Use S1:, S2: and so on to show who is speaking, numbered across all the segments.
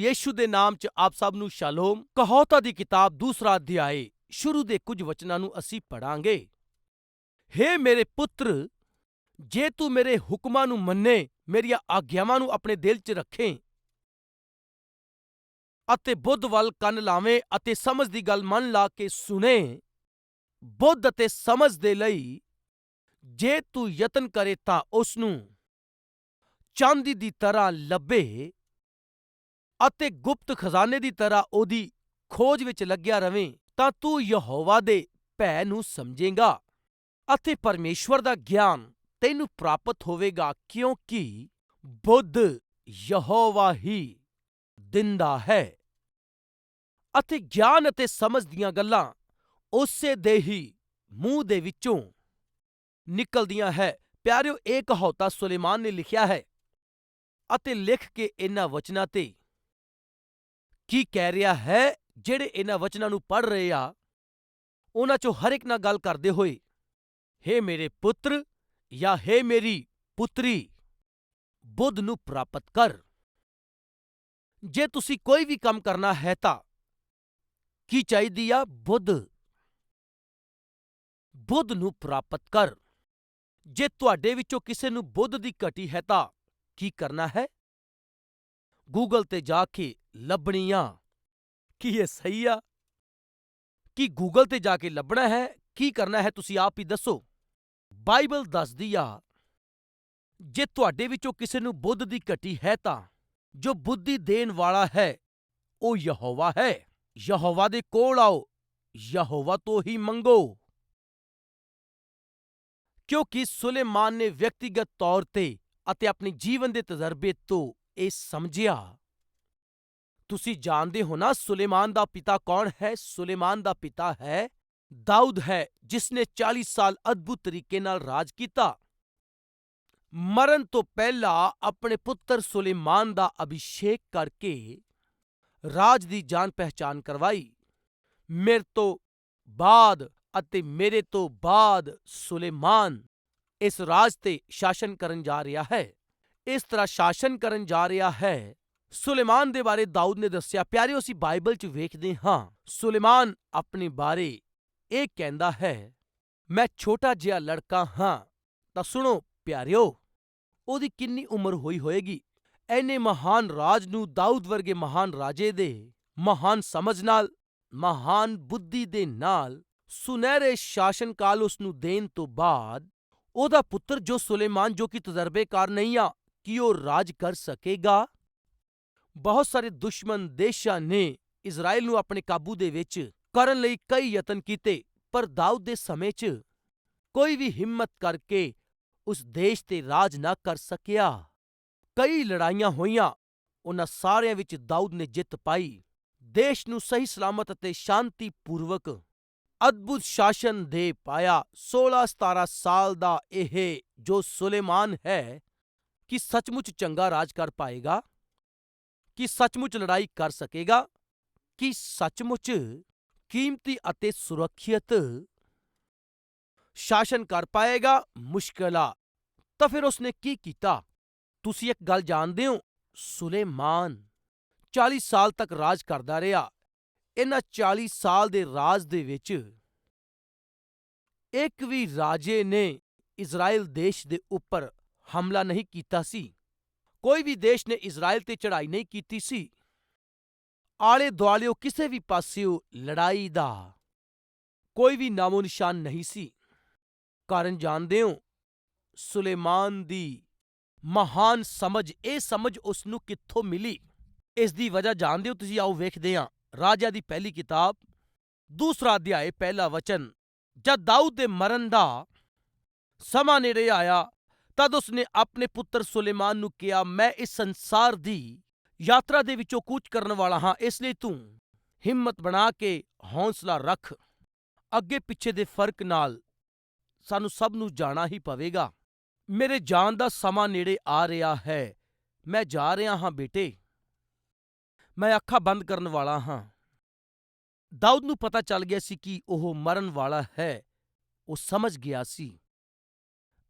S1: ਪ੍ਰਭੂ ਯੀਸ਼ੂ ਦੇ ਨਾਮ 'ਚ ਆਪ ਸਭ ਨੂੰ ਸ਼ਾਲੋਮ ਕਹੋਤਾ ਦੀ ਕਿਤਾਬ ਦੂਸਰਾ ਅਧਿਆਇ ਸ਼ੁਰੂ ਦੇ ਕੁਝ ਵਚਨਾਂ ਨੂੰ ਅਸੀਂ ਪੜਾਂਗੇ ਹੇ ਮੇਰੇ ਪੁੱਤਰ, ਜੇ ਤੂੰ ਮੇਰੇ ਹੁਕਮਾਂ ਨੂੰ ਮੰਨੇ, ਮੇਰੀਆਂ ਆਗਿਆਵਾਂ ਨੂੰ ਆਪਣੇ ਦਿਲ 'ਚ ਰੱਖੇ, ਅਤੇ ਬੁੱਧ ਵੱਲ ਕੰਨ ਲਾਵੇਂ ਅਤੇ ਸਮਝ ਦੀ ਗੱਲ ਮਨ ਲਾ ਕੇ ਸੁਣੇ, ਬੁੱਧ ਅਤੇ ਸਮਝ ਦੇ ਲਈ ਜੇ ਤੂੰ ਯਤਨ ਕਰੇ ਤਾਂ ਉਸ ਨੂੰ ਚਾਂਦੀ ਦੀ ਤਰ੍ਹਾਂ ਲੱਭੇ ਅਤੇ ਗੁਪਤ ਖਜ਼ਾਨੇ ਦੀ ਤਰ੍ਹਾਂ ਉਹਦੀ ਖੋਜ ਵਿੱਚ ਲੱਗਿਆ ਰਵੇਂ ਤਾਂ ਤੂੰ ਯਹੋਵਾ ਦੇ ਭੈ ਨੂੰ ਸਮਝੇਗਾ ਅਤੇ ਪਰਮੇਸ਼ਵਰ ਦਾ ਗਿਆਨ ਤੈਨੂੰ ਪ੍ਰਾਪਤ ਹੋਵੇਗਾ, ਕਿਉਂਕਿ ਬੁੱਧ ਯਹੋਵਾ ਹੀ ਦਿੰਦਾ ਹੈ। ਅਤੇ ਗਿਆਨ ਅਤੇ ਸਮਝ ਦੀਆਂ ਗੱਲਾਂ ਉਸੇ ਦੇ ਹੀ ਮੂੰਹ ਦੇ ਵਿੱਚੋਂ ਨਿਕਲਦੀਆਂ ਹੈ। ਪਿਆਰਿਓ, ਇਹ ਕਹੌਤਾ ਸੁਲੇਮਾਨ ਨੇ ਲਿਖਿਆ ਹੈ ਅਤੇ ਲਿਖ ਕੇ ਇਹਨਾਂ ਵਚਨਾਂ ਤੇ ਕੀ ਕਹਿ ਰਿਹਾ ਹੈ ਜਿਹੜੇ ਇਹਨਾਂ ਵਚਨਾਂ ਨੂੰ ਪੜ੍ਹ ਰਹੇ ਆ? ਉਹਨਾਂ ਚੋਂ ਹਰ ਇੱਕ ਨਾਲ ਗੱਲ ਕਰਦੇ ਹੋਏ, ਹੇ ਮੇਰੇ ਪੁੱਤਰ ਜਾਂ ਹੇ ਮੇਰੀ ਪੁੱਤਰੀ, ਬੁੱਧ ਨੂੰ ਪ੍ਰਾਪਤ ਕਰ। ਜੇ ਤੁਸੀਂ ਕੋਈ ਵੀ ਕੰਮ ਕਰਨਾ ਹੈ ਤਾਂ ਕੀ ਚਾਹੀਦੀ ਆ ਬੁੱਧ? ਬੁੱਧ ਨੂੰ ਪ੍ਰਾਪਤ ਕਰ। ਜੇ ਤੁਹਾਡੇ ਵਿੱਚੋਂ ਕਿਸੇ ਨੂੰ ਬੁੱਧ ਦੀ ਘਟੀ ਹੈ ਤਾਂ ਕੀ ਕਰਨਾ ਹੈ? ਗੂਗਲ ਤੇ ਜਾ ਕੇ ਲੱਭਣੀਆਂ। ਕੀ ਇਹ ਸਹੀ ਆ? ਕੀ ਗੂਗਲ ਤੇ ਜਾ ਕੇ ਲੱਭਣਾ ਹੈ? ਕੀ ਕਰਨਾ ਹੈ? ਤੁਸੀਂ ਆਪ ਹੀ ਦੱਸੋ। ਬਾਈਬਲ ਦੱਸਦੀ ਆ, ਜੇ ਤੁਹਾਡੇ ਵਿੱਚੋਂ ਕਿਸੇ ਨੂੰ ਬੁੱਧ ਦੀ ਘਟੀ ਹੈ ਤਾਂ, ਜੋ ਬੁੱਧੀ ਦੇਣ ਵਾਲਾ ਹੈ, ਉਹ ਯਹੋਵਾ ਹੈ। ਯਹੋਵਾ ਦੇ ਕੋਲ ਆਓ, ਯਹੋਵਾ ਤੋਂ ਹੀ ਮੰਗੋ। ਕਿਉਂਕਿ ਸੁਲੇਮਾਨ ਨੇ ਵਿਅਕਤੀਗਤ ਤੌਰ ਤੇ ਅਤੇ ਆਪਣੇ ਜੀਵਨ ਦੇ ਤਜਰਬੇ ਤੋਂ ਇਹ ਸਮਝਿਆ। ਤੁਸੀਂ ਜਾਣਦੇ ਹੋ ਨਾ ਸੁਲੇਮਾਨ ਦਾ ਪਿਤਾ ਕੌਣ ਹੈ? ਸੁਲੇਮਾਨ ਦਾ ਪਿਤਾ ਹੈ ਦਾਊਦ ਹੈ ਜਿਸ ਨੇ 40 ਸਾਲ ਅਦਭੁਤ ਤਰੀਕੇ ਨਾਲ ਰਾਜ ਕੀਤਾ। ਮਰਨ ਤੋਂ ਪਹਿਲਾਂ ਆਪਣੇ ਪੁੱਤਰ ਸੁਲੇਮਾਨ ਦਾ ਅਭਿਸ਼ੇਕ ਕਰਕੇ ਰਾਜ ਦੀ ਜਾਣ ਪਹਿਚਾਨ ਕਰਵਾਈ। ਮੇਰੇ ਤੋਂ ਬਾਅਦ ਅਤੇ ਮੇਰੇ ਤੋਂ ਬਾਅਦ ਸੁਲੇਮਾਨ ਇਸ ਰਾਜ ਤੇ ਸ਼ਾਸਨ ਕਰਨ ਜਾ ਰਿਹਾ ਹੈ। ਇਸ ਤਰ੍ਹਾਂ ਸ਼ਾਸਨ ਕਰਨ ਜਾ ਰਿਹਾ ਹੈ ਸੁਲੇਮਾਨ ਦੇ ਬਾਰੇ ਦਾਊਦ ਨੇ ਦੱਸਿਆ, ਪਿਆਰਿਓ, ਅਸੀਂ ਬਾਈਬਲ 'ਚ ਵੇਖਦੇ ਹਾਂ। ਸੁਲੇਮਾਨ ਆਪਣੇ ਬਾਰੇ ਇਹ ਕਹਿੰਦਾ ਹੈ, ਮੈਂ ਛੋਟਾ ਜਿਹਾ ਲੜਕਾ ਹਾਂ। ਤਾਂ ਸੁਣੋ ਪਿਆਰਿਓ, ਉਹਦੀ ਕਿੰਨੀ ਉਮਰ ਹੋਈ ਹੋਏਗੀ? ਐਨੇ ਮਹਾਨ ਰਾਜ ਨੂੰ ਦਾਊਦ ਵਰਗੇ ਮਹਾਨ ਰਾਜੇ ਦੇ ਮਹਾਨ ਸਮਝ ਨਾਲ, ਮਹਾਨ ਬੁੱਧੀ ਦੇ ਨਾਲ ਸੁਨਹਿਰੇ ਸ਼ਾਸਨਕਾਲ ਉਸ ਨੂੰ ਦੇਣ ਤੋਂ ਬਾਅਦ ਉਹਦਾ ਪੁੱਤਰ ਜੋ ਸੁਲੇਮਾਨ ਜੋ ਕਿ ਤਜਰਬੇਕਾਰ ਨਹੀਂ ਆ, ਕੀ ਉਹ ਰਾਜ ਕਰ ਸਕੇਗਾ? ਬਹੁਤ ਸਾਰੇ ਦੁਸ਼ਮਣ ਦੇਸ਼ਾਂ ਨੇ ਇਜ਼ਰਾਈਲ ਨੂੰ ਆਪਣੇ ਕਾਬੂ ਦੇ ਵਿੱਚ ਕਰਨ ਲਈ ਕਈ ਯਤਨ ਕੀਤੇ, ਪਰ ਦਾਊਦ ਦੇ ਸਮੇਂ 'ਚ ਕੋਈ ਵੀ ਹਿੰਮਤ ਕਰਕੇ ਉਸ ਦੇਸ਼ ਤੇ ਰਾਜ ਨਾ ਕਰ ਸਕਿਆ। ਕਈ ਲੜਾਈਆਂ ਹੋਈਆਂ, ਉਹਨਾਂ ਸਾਰਿਆਂ ਵਿੱਚ ਦਾਊਦ ਨੇ ਜਿੱਤ ਪਾਈ। ਦੇਸ਼ ਨੂੰ ਸਹੀ ਸਲਾਮਤ ਅਤੇ ਸ਼ਾਂਤੀਪੂਰਵਕ ਅਦਭੁਤ ਸ਼ਾਸਨ ਦੇ ਪਾਇਆ। 16-17 ਸਾਲ ਦਾ ਇਹ ਜੋ ਸੁਲੇਮਾਨ ਹੈ, ਕਿ ਸੱਚਮੁੱਚ ਚੰਗਾ ਰਾਜ ਕਰ ਪਾਏਗਾ? ਕੀ ਸੱਚਮੁੱਚ ਲੜਾਈ ਕਰ ਸਕੇਗਾ, ਕਿ ਸੱਚਮੁੱਚ ਕੀਮਤੀ ਅਤੇ ਸੁਰੱਖਿਅਤ ਸ਼ਾਸਨ ਕਰ ਪਾਏਗਾ, ਮੁਸ਼ਕਿਲ ਆ। ਤਾਂ ਫਿਰ ਉਸਨੇ ਕੀ ਕੀਤਾ? ਤੁਸੀਂ ਇੱਕ ਗੱਲ ਜਾਣਦੇ ਹੋ, ਸੁਲੇਮਾਨ 40 ਸਾਲ ਤੱਕ ਰਾਜ ਕਰਦਾ ਰਿਹਾ। ਇਹਨਾਂ 40 ਸਾਲ ਦੇ ਰਾਜ ਦੇ ਵਿੱਚ ਇੱਕ ਵੀ ਰਾਜੇ ਨੇ ਇਜ਼ਰਾਈਲ ਦੇਸ਼ ਦੇ ਉੱਪਰ ਹਮਲਾ ਨਹੀਂ ਕੀਤਾ ਸੀ। ਕੋਈ ਵੀ ਦੇਸ਼ ਨੇ ਇਜ਼ਰਾਈਲ ਤੇ ਚੜ੍ਹਾਈ ਨਹੀਂ ਕੀਤੀ ਸੀ। ਆਲੇ ਦੁਆਲਿਓ ਕਿਸੇ ਵੀ ਪਾਸਿਓ ਲੜਾਈ ਦਾ ਕੋਈ ਵੀ ਨਾਮੋ ਨਿਸ਼ਾਨ ਨਹੀਂ ਸੀ। ਕਾਰਨ ਜਾਣਦੇ ਹੋ, ਸੁਲੇਮਾਨ ਦੀ ਮਹਾਨ ਸਮਝ, ਇਹ ਸਮਝ ਉਸ ਨੂੰ ਕਿੱਥੋਂ ਮਿਲੀ? ਇਸ ਦੀ ਵਜ੍ਹਾ ਜਾਣਦੇ ਹੋ ਤੁਸੀਂ, ਆਓ ਵੇਖਦੇ ਹਾਂ। ਰਾਜਾ ਦੀ ਪਹਿਲੀ ਕਿਤਾਬ, ਦੂਸਰਾ ਅਧਿਆਇ ਪਹਿਲਾ ਵਚਨ, ਜਦ ਦਾਊਦ ਦੇ ਮਰਨ ਦਾ ਸਮਾਂ ਨੇੜੇ ਆਇਆ ਤਦ ਉਸਨੇ ਆਪਣੇ ਪੁੱਤਰ ਸੁਲੇਮਾਨ ਨੂੰ ਕਿਹਾ, ਮੈਂ ਇਸ ਸੰਸਾਰ ਦੀ ਯਾਤਰਾ ਦੇ ਵਿੱਚੋਂ ਕੂਚ ਕਰਨ ਵਾਲਾ ਹਾਂ, ਇਸ ਲਈ ਤੂੰ ਹਿੰਮਤ ਬਣਾ ਕੇ ਹੌਸਲਾ ਰੱਖ। ਅੱਗੇ ਪਿੱਛੇ ਦੇ ਫ਼ਰਕ ਨਾਲ ਸਾਨੂੰ ਸਭ ਨੂੰ ਜਾਣਾ ਹੀ ਪਵੇਗਾ। ਮੇਰੇ ਜਾਣ ਦਾ ਸਮਾਂ ਨੇੜੇ ਆ ਰਿਹਾ ਹੈ। ਮੈਂ ਜਾ ਰਿਹਾ ਹਾਂ, ਬੇਟੇ। ਮੈਂ ਅੱਖਾਂ ਬੰਦ ਕਰਨ ਵਾਲਾ ਹਾਂ। ਦਾਊਦ ਨੂੰ ਪਤਾ ਚੱਲ ਗਿਆ ਸੀ ਕਿ ਉਹ ਮਰਨ ਵਾਲਾ ਹੈ। ਉਹ ਸਮਝ ਗਿਆ ਸੀ।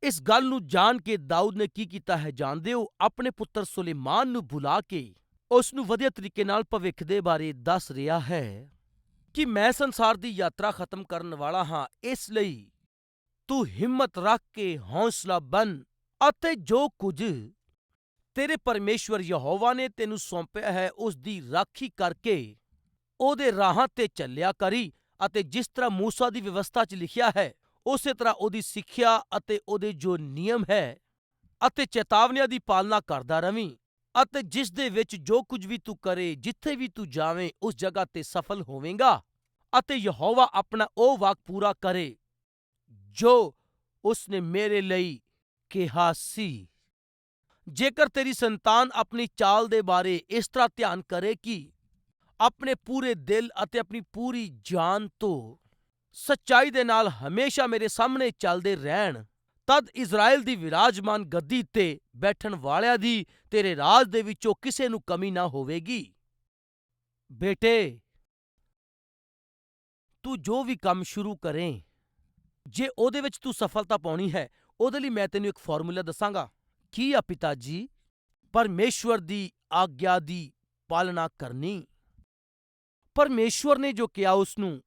S1: ਇਸ ਗੱਲ ਨੂੰ ਜਾਣ ਕੇ ਦਾਊਦ ਨੇ ਕੀ ਕੀਤਾ ਹੈ ਜਾਣਦੇ ਹੋ? ਆਪਣੇ ਪੁੱਤਰ ਸੁਲੇਮਾਨ ਨੂੰ ਬੁਲਾ ਕੇ ਉਸ ਨੂੰ ਵਧੀਆ ਤਰੀਕੇ ਨਾਲ ਭਵਿੱਖ ਦੇ ਬਾਰੇ ਦੱਸ ਰਿਹਾ ਹੈ ਕਿ ਮੈਂ ਸੰਸਾਰ ਦੀ ਯਾਤਰਾ ਖਤਮ ਕਰਨ ਵਾਲਾ ਹਾਂ, ਇਸ ਲਈ ਤੂੰ ਹਿੰਮਤ ਰੱਖ ਕੇ ਹੌਸਲਾ ਬਨ ਅਤੇ ਜੋ ਕੁਝ ਤੇਰੇ ਪਰਮੇਸ਼ਵਰ ਯਹੋਵਾ ਨੇ ਤੈਨੂੰ ਸੌਂਪਿਆ ਹੈ, ਉਸ ਦੀ ਰਾਖੀ ਕਰਕੇ ਉਹਦੇ ਰਾਹਾਂ ਤੇ ਚੱਲਿਆ ਕਰੀ ਅਤੇ ਜਿਸ ਤਰ੍ਹਾਂ ਮੂਸਾ ਦੀ ਵਿਵਸਥਾ 'ਚ ਲਿਖਿਆ ਹੈ ਉਸੇ ਤਰ੍ਹਾਂ ਉਹਦੀ ਸਿੱਖਿਆ ਅਤੇ ਉਹਦੇ ਜੋ ਨਿਯਮ ਹੈ ਅਤੇ ਚੇਤਾਵਨੀਆਂ ਦੀ ਪਾਲਣਾ ਕਰਦਾ ਰਵੀਂ ਅਤੇ ਜਿਸ ਦੇ ਵਿੱਚ ਜੋ ਕੁਝ ਵੀ ਤੂੰ ਕਰੇ, ਜਿੱਥੇ ਵੀ ਤੂੰ ਜਾਵੇਂ, ਉਸ ਜਗ੍ਹਾ ਤੇ ਸਫਲ ਹੋਵੇਂਗਾ ਅਤੇ ਯਹੋਵਾ ਆਪਣਾ ਉਹ ਵਾਕ ਪੂਰਾ ਕਰੇ, ਜੋ ਉਸਨੇ ਮੇਰੇ ਲਈ ਕਿਹਾ ਸੀ। ਜੇਕਰ ਤੇਰੀ ਸੰਤਾਨ ਆਪਣੀ ਚਾਲ ਦੇ ਬਾਰੇ ਇਸ ਤਰ੍ਹਾਂ ਧਿਆਨ ਕਰੇ ਕਿ ਆਪਣੇ ਪੂਰੇ ਦਿਲ ਅਤੇ ਆਪਣੀ ਪੂਰੀ ਜਾਨ ਤੋਂ ਸੱਚਾਈ ਦੇ ਨਾਲ ਹਮੇਸ਼ਾ ਮੇਰੇ ਸਾਹਮਣੇ ਚੱਲਦੇ ਰਹਿਣ, ਤਦ ਇਜ਼ਰਾਈਲ ਦੀ ਵਿਰਾਜਮਾਨ ਗੱਦੀ ਤੇ ਬੈਠਣ ਵਾਲਿਆਂ ਦੀ ਤੇਰੇ ਰਾਜ ਦੇ ਵਿੱਚੋਂ ਕਿਸੇ ਨੂੰ ਕਮੀ ਨਾ ਹੋਵੇਗੀ। ਬੇਟੇ, ਤੂੰ ਜੋ ਵੀ ਕੰਮ ਸ਼ੁਰੂ ਕਰੇ, ਜੇ ਉਹਦੇ ਵਿੱਚ ਤੂੰ ਸਫਲਤਾ ਪਾਉਣੀ ਹੈ, ਉਹਦੇ ਲਈ ਮੈਂ ਤੈਨੂੰ ਇੱਕ ਫਾਰਮੂਲਾ ਦੱਸਾਂਗਾ। ਕੀ ਆ ਪਿਤਾ ਜੀ ਪਰਮੇਸ਼ਵਰ ਦੀ ਆਗਿਆ ਦੀ ਪਾਲਣਾ ਕਰਨੀ। ਪਰਮੇਸ਼ਵਰ ਨੇ ਜੋ ਕਿਹਾ ਉਸ ਨੂੰ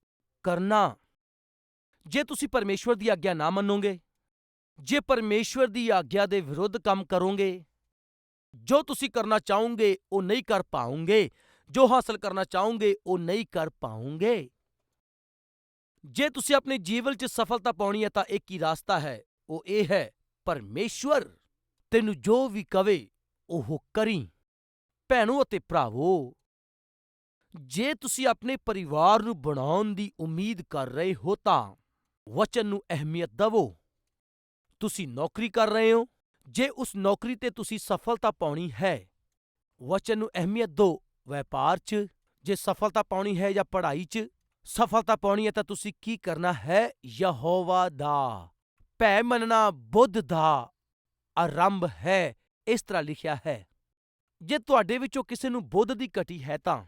S1: ਕਰਨਾ ਜੇ ਤੁਸੀਂ ਪਰਮੇਸ਼ਵਰ ਦੀ ਆਗਿਆ ਨਾ ਮੰਨੋਗੇ, ਜੇ ਪਰਮੇਸ਼ਵਰ ਦੀ ਆਗਿਆ ਦੇ ਵਿਰੁੱਧ ਕੰਮ ਕਰੋਗੇ, ਜੋ ਤੁਸੀਂ ਕਰਨਾ ਚਾਹੋਗੇ, ਉਹ ਨਹੀਂ ਕਰ ਪਾਓਗੇ, ਜੋ ਹਾਸਲ ਕਰਨਾ ਚਾਹੋਗੇ, ਉਹ ਨਹੀਂ ਕਰ ਪਾਉਂਗੇ ਜੇ ਤੁਸੀਂ ਆਪਣੇ ਜੀਵਨ 'ਚ ਸਫਲਤਾ ਪਾਉਣੀ ਹੈ, ਤਾਂ ਇੱਕ ਹੀ ਰਾਸਤਾ ਹੈ, ਉਹ ਇਹ ਹੈ, ਪਰਮੇਸ਼ਵਰ। ਤੈਨੂੰ ਜੋ ਵੀ ਕਵੇ, ਉਹ ਕਰੀ। ਭੈਣੋ ਅਤੇ ਭਰਾਵੋ, ਜੇ ਤੁਸੀਂ ਆਪਣੇ ਪਰਿਵਾਰ ਨੂੰ ਬਣਾਉਣ ਦੀ ਉਮੀਦ ਕਰ ਰਹੇ ਹੋ, ਤਾਂ ਵਚਨ ਨੂੰ ਅਹਿਮੀਅਤ ਦਵੋ। ਤੁਸੀਂ ਨੌਕਰੀ ਕਰ ਰਹੇ ਹੋ। ਜੇ ਉਸ ਨੌਕਰੀ ਤੇ ਤੁਸੀਂ ਸਫਲਤਾ ਪਾਉਣੀ ਹੈ, ਵਚਨ ਨੂੰ ਅਹਿਮੀਅਤ ਦਿਓ ਵਪਾਰ 'ਚ, ਜੇ ਸਫਲਤਾ ਪਾਉਣੀ ਹੈ ਜਾਂ ਪੜ੍ਹਾਈ 'ਚ ਸਫਲਤਾ ਪਾਉਣੀ ਹੈ ਤਾਂ ਤੁਸੀਂ ਕੀ ਕਰਨਾ ਹੈ? ਯਹੋਵਾ ਦਾ। ਭੈ ਮੰਨਣਾ ਬੁੱਧ ਦਾ। ਆਰੰਭ ਹੈ, ਇਸ ਤਰ੍ਹਾਂ ਲਿਖਿਆ ਹੈ। ਜੇ ਤੁਹਾਡੇ ਵਿੱਚੋਂ ਕਿਸੇ ਨੂੰ ਬੁੱਧ ਦੀ ਘਟੀ ਹੈ ਤਾਂ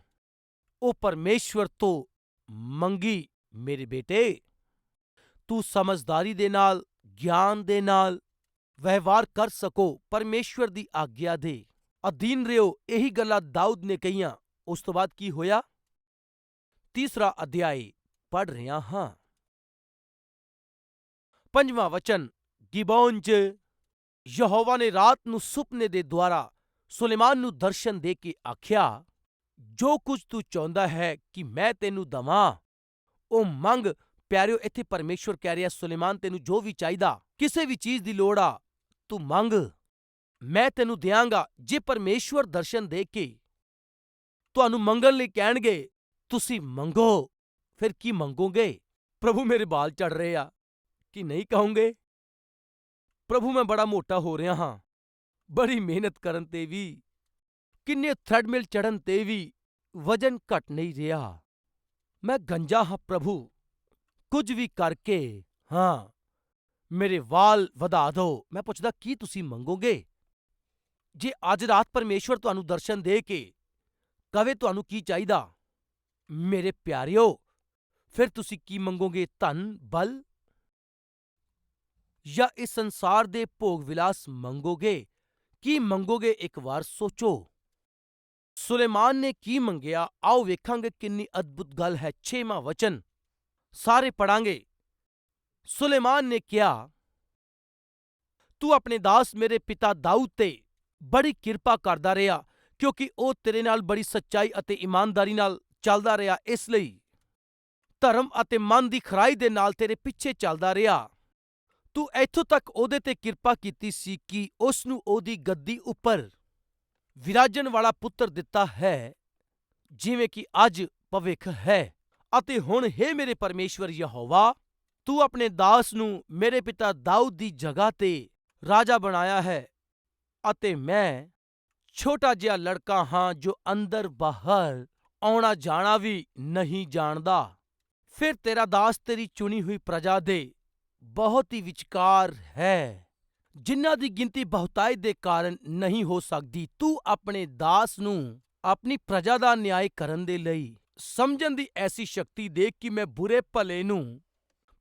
S1: ਉਹ ਪਰਮੇਸ਼ਵਰ ਤੋਂ ਮੰਗੀ, ਮੇਰੇ ਬੇਟੇ। ਤੂੰ ਸਮਝਦਾਰੀ ਦੇ ਨਾਲ, ਗਿਆਨ ਦੇ ਨਾਲ ਵਿਵਹਾਰ ਕਰ ਸਕੋ, ਪਰਮੇਸ਼ਵਰ ਦੀ ਆਗਿਆ ਦੇ। ਅਧੀਨ ਰਿਓ ਇਹੀ ਗੱਲਾਂ ਦਾਊਦ ਨੇ ਕਹੀਆਂ। ਉਸ ਤੋਂ ਬਾਅਦ ਕੀ ਹੋਇਆ? ਤੀਸਰਾ ਅਧਿਆਇ ਪੜ ਰਿਹਾ ਹਾਂ। ਪੰਜਵਾਂ ਵਚਨ ਗਿਬੋਨ 'ਚ ਯਹੋਵਾ ਨੇ ਰਾਤ ਨੂੰ ਸੁਪਨੇ ਦੇ ਦੁਆਰਾ ਸੁਲੇਮਾਨ ਨੂੰ ਦਰਸ਼ਨ ਦੇ ਕੇ ਆਖਿਆ, ਜੋ ਕੁਝ ਤੂੰ ਚਾਹੁੰਦਾ ਹੈ ਕਿ ਮੈਂ ਤੈਨੂੰ ਦਵਾਂ, ਉਹ ਮੰਗ ਪਿਆਰਿਓ, ਇੱਥੇ ਪਰਮੇਸ਼ਵਰ ਕਹਿ ਰਿਹਾ, ਸੁਲੇਮਾਨ, ਤੈਨੂੰ ਜੋ ਵੀ ਚਾਹੀਦਾ, ਕਿਸੇ ਵੀ ਚੀਜ਼ ਦੀ ਲੋੜ ਆ, ਤੂੰ ਮੰਗ। ਮੈਂ ਤੈਨੂੰ ਦਿਆਂਗਾ, ਜੇ ਪਰਮੇਸ਼ਵਰ ਦਰਸ਼ਨ ਦੇ ਕੇ ਤੁਹਾਨੂੰ ਮੰਗਣ ਲਈ ਕਹਿਣਗੇ, ਤੁਸੀਂ ਮੰਗੋ। ਫਿਰ ਕੀ ਮੰਗੋਗੇ? ਪ੍ਰਭੂ ਮੇਰੇ ਬਾਲ ਝੜ ਰਹੇ ਆ। ਕਿ ਨਹੀਂ ਕਹੋਗੇ? ਪ੍ਰਭੂ, ਮੈਂ ਬੜਾ ਮੋਟਾ ਹੋ ਰਿਹਾ ਹਾਂ। ਬੜੀ ਮਿਹਨਤ ਕਰਨ ਤੇ ਵੀ, ਕਿੰਨੇ ਥ੍ਰੈਡਮਿਲ ਚੜਨ ਤੇ ਵੀ ਵਜਨ ਘਟ ਨਹੀਂ ਰਿਹਾ। ਮੈਂ ਗੰਜਾ ਹਾਂ ਪ੍ਰਭੂ। ਕੁਝ ਵੀ ਕਰਕੇ, ਹਾਂ, ਮੇਰੇ ਵਾਲ ਵਧਾ ਦਿਓ ਮੈਂ ਪੁੱਛਦਾ, ਕੀ ਤੁਸੀਂ ਮੰਗੋਗੇ? ਜੇ ਅੱਜ ਰਾਤ ਪਰਮੇਸ਼ਵਰ ਤੁਹਾਨੂੰ ਦਰਸ਼ਨ ਦੇ ਕੇ ਕਵੇ ਤੁਹਾਨੂੰ ਕੀ ਚਾਹੀਦਾ? ਮੇਰੇ ਪਿਆਰਿਓ, ਫਿਰ ਤੁਸੀਂ ਕੀ ਮੰਗੋਗੇ? ਧਨ, ਬਲ? ਜਾਂ ਇਸ ਸੰਸਾਰ ਦੇ ਭੋਗ ਵਿਲਾਸ ਮੰਗੋਗੇ? ਕੀ ਮੰਗੋਗੇ? ਇੱਕ ਵਾਰ ਸੋਚੋ। ਸੁਲੇਮਾਨ ਨੇ ਕੀ ਮੰਗਿਆ? ਆਓ ਵੇਖਾਂਗੇ ਕਿੰਨੀ ਅਦਭੁਤ ਗੱਲ ਹੈ। ਛੇਵਾਂ ਵਚਨ। ਸਾਰੇ ਪੜਾਂਗੇ ਸੁਲੇਮਾਨ ਨੇ ਕਿਹਾ, ਤੂੰ ਆਪਣੇ ਦਾਸ ਮੇਰੇ ਪਿਤਾ ਦਾਊਦ ਤੇ ਬੜੀ ਕਿਰਪਾ ਕਰਦਾ ਰਿਹਾ, ਕਿਉਂਕਿ ਉਹ ਤੇਰੇ ਨਾਲ ਬੜੀ ਸੱਚਾਈ ਅਤੇ ਇਮਾਨਦਾਰੀ ਨਾਲ ਚੱਲਦਾ ਰਿਹਾ, ਇਸ ਲਈ ਧਰਮ ਅਤੇ ਮਨ ਦੀ ਖਰਾਈ ਦੇ ਨਾਲ ਤੇਰੇ ਪਿੱਛੇ ਚੱਲਦਾ ਰਿਹਾ। ਤੂੰ ਇੱਥੋਂ ਤੱਕ ਉਹਦੇ ਤੇ ਕਿਰਪਾ ਕੀਤੀ ਸੀ ਕਿ ਉਸ ਨੂੰ ਉਹਦੀ ਗੱਦੀ ਉੱਪਰ ਵਿਰਾਜਣ ਵਾਲਾ ਪੁੱਤਰ ਦਿੱਤਾ ਹੈ, ਜਿਵੇਂ ਕਿ ਅੱਜ ਭਵਿੱਖ ਹੈ। ਅਤੇ ਹੁਣ ਹੈ ਮੇਰੇ ਪਰਮੇਸ਼ਵਰ ਯਹੋਵਾ, ਤੂੰ ਆਪਣੇ ਦਾਸ ਨੂੰ ਮੇਰੇ ਪਿਤਾ ਦਾਊਦ ਦੀ ਜਗ੍ਹਾ ਤੇ ਰਾਜਾ ਬਣਾਇਆ ਹੈ ਅਤੇ ਮੈਂ ਛੋਟਾ ਜਿਹਾ ਲੜਕਾ ਹਾਂ ਜੋ ਅੰਦਰ ਬਾਹਰ ਆਉਣਾ ਜਾਣਾ ਵੀ ਨਹੀਂ ਜਾਣਦਾ। ਫਿਰ ਤੇਰਾ ਦਾਸ ਤੇਰੀ ਚੁਣੀ ਹੋਈ ਪ੍ਰਜਾ ਦੇ ਬਹੁਤ ਹੀ ਵਿਚਕਾਰ ਹੈ, ਜਿਨ੍ਹਾਂ ਦੀ ਗਿਣਤੀ ਬਹੁਤਾਈ ਦੇ ਕਾਰਨ ਨਹੀਂ ਹੋ ਸਕਦੀ। ਤੂੰ ਆਪਣੇ ਦਾਸ ਨੂੰ ਆਪਣੀ ਪ੍ਰਜਾ ਦਾ ਨਿਆਂ ਕਰਨ ਦੇ ਲਈ ਸਮਝਣ ਦੀ ਐਸੀ ਸ਼ਕਤੀ ਦੇ ਕਿ ਮੈਂ ਬੁਰੇ ਭਲੇ ਨੂੰ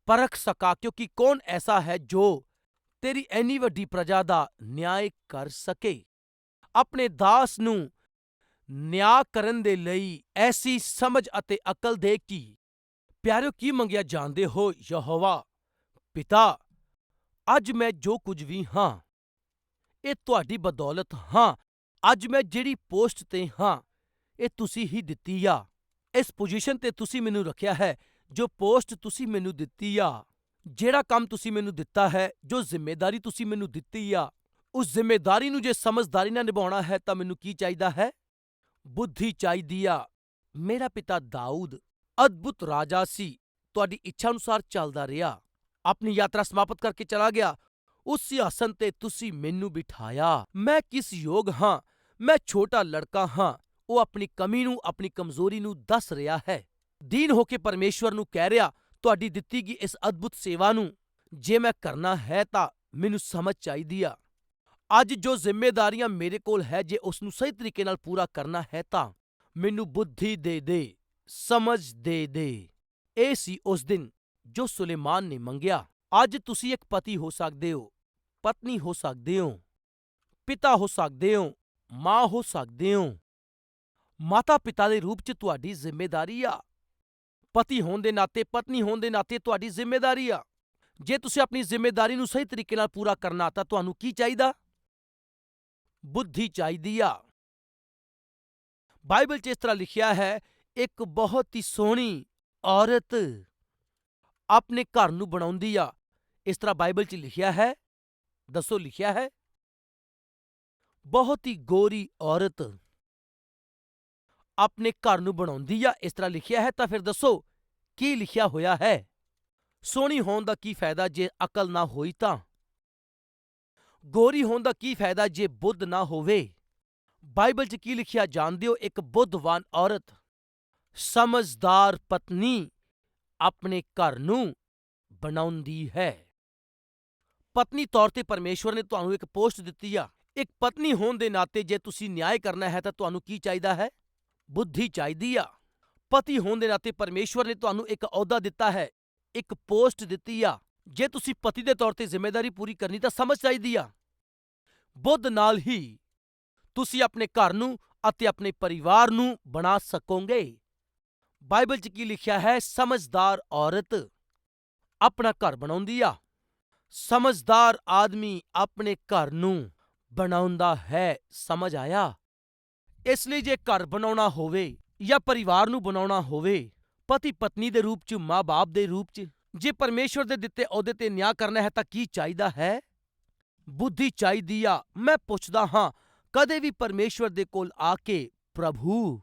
S1: ਪਰਖ ਸਕਾਂ ਕਿਉਂਕਿ ਕੌਣ ਐਸਾ ਹੈ ਜੋ ਤੇਰੀ ਐਨੀ ਵੱਡੀ ਪ੍ਰਜਾ ਦਾ ਨਿਆਂ ਕਰ ਸਕੇ। ਆਪਣੇ ਦਾਸ ਨੂੰ ਨਿਆਂ ਕਰਨ ਦੇ ਲਈ ਐਸੀ ਸਮਝ ਅਤੇ ਅਕਲ ਦੇ ਕਿ, ਪਿਆਰਿਓ ਕੀ ਮੰਗਿਆ ਜਾਣਦੇ ਹੋ ਯਹੋਵਾ? ਪਿਤਾ, ਅੱਜ ਮੈਂ ਜੋ ਕੁਝ ਵੀ ਹਾਂ, ਇਹ ਤੁਹਾਡੀ ਬਦੌਲਤ ਹਾਂ। ਅੱਜ ਮੈਂ ਜਿਹੜੀ ਪੋਸਟ ਤੇ ਹਾਂ, ਇਹ ਤੁਸੀਂ ਹੀ ਦਿੱਤੀ ਆ। ਇਸ ਪੋਜੀਸ਼ਨ ਤੇ ਤੁਸੀਂ ਮੈਨੂੰ ਰੱਖਿਆ ਹੈ, ਜੋ ਪੋਸਟ ਤੁਸੀਂ ਮੈਨੂੰ ਦਿੱਤੀ ਆ। ਜਿਹੜਾ ਕੰਮ ਤੁਸੀਂ ਮੈਨੂੰ ਦਿੱਤਾ ਹੈ, ਜੋ ਜ਼ਿੰਮੇਵਾਰੀ ਤੁਸੀਂ ਮੈਨੂੰ ਦਿੱਤੀ ਆ, ਉਸ ਜ਼ਿੰਮੇਵਾਰੀ ਨੂੰ ਜੇ ਸਮਝਦਾਰੀ ਨਾਲ ਨਿਭਾਉਣਾ ਹੈ, ਤਾਂ ਮੈਨੂੰ ਕੀ ਚਾਹੀਦਾ ਹੈ? ਬੁੱਧੀ ਚਾਹੀਦੀ ਆ। ਮੇਰਾ ਪਿਤਾ ਦਾਊਦ ਅਦਭੁਤ ਰਾਜਾ ਸੀ। ਤੁਹਾਡੀ ਇੱਛਾ ਅਨੁਸਾਰ ਚੱਲਦਾ ਰਿਹਾ। ਆਪਣੀ ਯਾਤਰਾ ਸਮਾਪਤ ਕਰਕੇ ਚਲਾ ਗਿਆ। ਉਸ ਸਿਆਸਨ ਤੇ ਤੁਸੀਂ ਮੈਨੂੰ ਬਿਠਾਇਆ। ਮੈਂ ਕਿਸ ਯੋਗ ਹਾਂ? ਮੈਂ ਛੋਟਾ ਲੜਕਾ ਹਾਂ। ਉਹ ਆਪਣੀ ਕਮੀ ਨੂੰ, ਆਪਣੀ ਕਮਜ਼ੋਰੀ ਨੂੰ ਦੱਸ ਰਿਹਾ ਹੈ। ਦੀਨ ਹੋ ਕੇ ਪਰਮੇਸ਼ਵਰ ਨੂੰ ਕਹਿ ਰਿਹਾ, ਤੁਹਾਡੀ ਦਿੱਤੀ ਗਈ ਇਸ ਅਦਭੁਤ ਸੇਵਾ ਨੂੰ ਜੇ ਮੈਂ ਕਰਨਾ ਹੈ ਤਾਂ ਮੈਨੂੰ ਸਮਝ ਚਾਹੀਦੀ ਆ। ਅੱਜ ਜੋ ਜ਼ਿੰਮੇਦਾਰੀਆਂ ਮੇਰੇ ਕੋਲ ਹੈ, ਜੇ ਉਸ ਨੂੰ ਸਹੀ ਤਰੀਕੇ ਨਾਲ ਪੂਰਾ ਕਰਨਾ ਹੈ ਤਾਂ ਮੈਨੂੰ ਬੁੱਧੀ ਦੇ ਦੇ, ਸਮਝ ਦੇ ਦੇ। ਇਹ ਸੀ ਉਸ ਦਿਨ ਜੋ ਸੁਲੇਮਾਨ ਨੇ ਮੰਗਿਆ। ਅੱਜ ਤੁਸੀਂ ਇੱਕ ਪਤੀ ਹੋ ਸਕਦੇ ਹੋ, ਪਤਨੀ ਹੋ ਸਕਦੇ ਹੋ, ਪਿਤਾ ਹੋ ਸਕਦੇ ਹੋ, ਮਾਂ ਹੋ ਸਕਦੇ ਹੋ। ਮਾਤਾ ਪਿਤਾ ਦੇ ਰੂਪ 'ਚ ਤੁਹਾਡੀ ਜ਼ਿੰਮੇਦਾਰੀ ਆ। ਪਤੀ ਹੋਣ ਦੇ ਨਾਤੇ, ਪਤਨੀ ਹੋਣ ਦੇ ਨਾਤੇ ਤੁਹਾਡੀ ਜ਼ਿੰਮੇਦਾਰੀ ਆ। ਜੇ ਤੁਸੀਂ ਆਪਣੀ ਜ਼ਿੰਮੇਦਾਰੀ ਨੂੰ ਸਹੀ ਤਰੀਕੇ ਨਾਲ ਪੂਰਾ ਕਰਨਾ, ਤਾਂ ਤੁਹਾਨੂੰ ਕੀ ਚਾਹੀਦਾ? ਬੁੱਧੀ ਚਾਹੀਦੀ ਆ। ਬਾਈਬਲ 'ਚ ਇਸ ਤਰ੍ਹਾਂ ਲਿਖਿਆ ਹੈ, ਇੱਕ ਬਹੁਤ ਹੀ ਸੋਹਣੀ ਔਰਤ ਆਪਣੇ ਘਰ ਨੂੰ ਬਣਾਉਂਦੀ ਆ। ਇਸ ਤਰ੍ਹਾਂ ਬਾਈਬਲ 'ਚ ਲਿਖਿਆ ਹੈ, ਦੱਸੋ ਲਿਖਿਆ ਹੈ। ਬਹੁਤ ਹੀ ਗੋਰੀ ਔਰਤ ਆਪਣੇ ਘਰ ਨੂੰ ਬਣਾਉਂਦੀ ਆ, ਇਸ ਤਰ੍ਹਾਂ ਲਿਖਿਆ ਹੈ, ਤਾਂ ਫਿਰ ਦੱਸੋ, ਕੀ ਲਿਖਿਆ ਹੋਇਆ ਹੈ? ਸੋਹਣੀ ਹੋਣ ਦਾ ਕੀ ਫਾਇਦਾ ਜੇ ਅਕਲ ਨਾ ਹੋਈ ਤਾਂ? ਗੋਰੀ ਹੋਣ ਦਾ ਕੀ ਫਾਇਦਾ ਜੇ ਬੁੱਧ ਨਾ ਹੋਵੇ? ਬਾਈਬਲ 'ਚ ਕੀ ਲਿਖਿਆ, ਜਾਣਦੇ ਹੋ, ਇੱਕ ਬੁੱਧਵਾਨ ਔਰਤ, ਸਮਝਦਾਰ ਪਤਨੀ ਆਪਣੇ ਘਰ ਨੂੰ ਬਣਾਉਂਦੀ ਹੈ। ਪਤਨੀ ਤੌਰ ਤੇ ਪਰਮੇਸ਼ਵਰ ਨੇ ਤੁਹਾਨੂੰ ਇੱਕ ਪੋਸਟ ਦਿੱਤੀ ਆ। ਇੱਕ ਪਤਨੀ ਹੋਣ ਦੇ ਨਾਤੇ ਜੇ ਤੁਸੀਂ ਨਿਆਂ ਕਰਨਾ ਹੈ, ਤਾਂ ਤੁਹਾਨੂੰ ਕੀ ਚਾਹੀਦਾ ਹੈ? ਬੁੱਧੀ ਚਾਹੀਦੀ ਆ। ਪਤੀ ਹੋਣ ਦੇ ਨਾਤੇ ਪਰਮੇਸ਼ਵਰ ਨੇ ਤੁਹਾਨੂੰ ਇੱਕ ਅਹੁਦਾ ਦਿੱਤਾ ਹੈ, ਇੱਕ ਪੋਸਟ ਦਿੱਤੀ ਆ। ਜੇ ਤੁਸੀਂ ਪਤੀ ਦੇ ਤੌਰ ਤੇ ਜ਼ਿੰਮੇਵਾਰੀ ਪੂਰੀ ਕਰਨੀ ਤਾਂ ਸਮਝ ਚਾਹੀਦੀ ਆ। ਬੁੱਧ ਨਾਲ ਹੀ ਤੁਸੀਂ ਆਪਣੇ ਘਰ ਨੂੰ ਅਤੇ ਆਪਣੇ ਪਰਿਵਾਰ ਨੂੰ ਬਣਾ ਸਕੋਗੇ। ਬਾਈਬਲ 'ਚ ਕੀ ਲਿਖਿਆ ਹੈ? ਸਮਝਦਾਰ ਔਰਤ ਆਪਣਾ ਘਰ ਬਣਾਉਂਦੀ ਆ। ਸਮਝਦਾਰ ਆਦਮੀ ਆਪਣੇ ਘਰ ਨੂੰ ਬਣਾਉਂਦਾ ਹੈ। ਸਮਝ ਆਇਆ? ਇਸ ਲਈ ਜੇ ਘਰ ਬਣਾਉਣਾ ਹੋਵੇ ਜਾਂ ਪਰਿਵਾਰ ਨੂੰ ਬਣਾਉਣਾ ਹੋਵੇ ਪਤੀ ਪਤਨੀ ਦੇ ਰੂਪ 'ਚ, ਮਾਂ-ਬਾਪ ਦੇ ਰੂਪ 'ਚ, ਜੇ ਪਰਮੇਸ਼ੁਰ ਦੇ ਦਿੱਤੇ ਅਹੁਦੇ ਤੇ ਨਿਆਂ ਕਰਨਾ ਹੈ ਤਾਂ ਕੀ ਚਾਹੀਦਾ ਹੈ? ਬੁੱਧੀ ਚਾਹੀਦੀ ਆ, ਮੈਂ ਪੁੱਛਦਾ ਹਾਂ, ਕਦੇ ਵੀ ਪਰਮੇਸ਼ਵਰ ਦੇ ਕੋਲ ਆ ਕੇ, ਪ੍ਰਭੂ,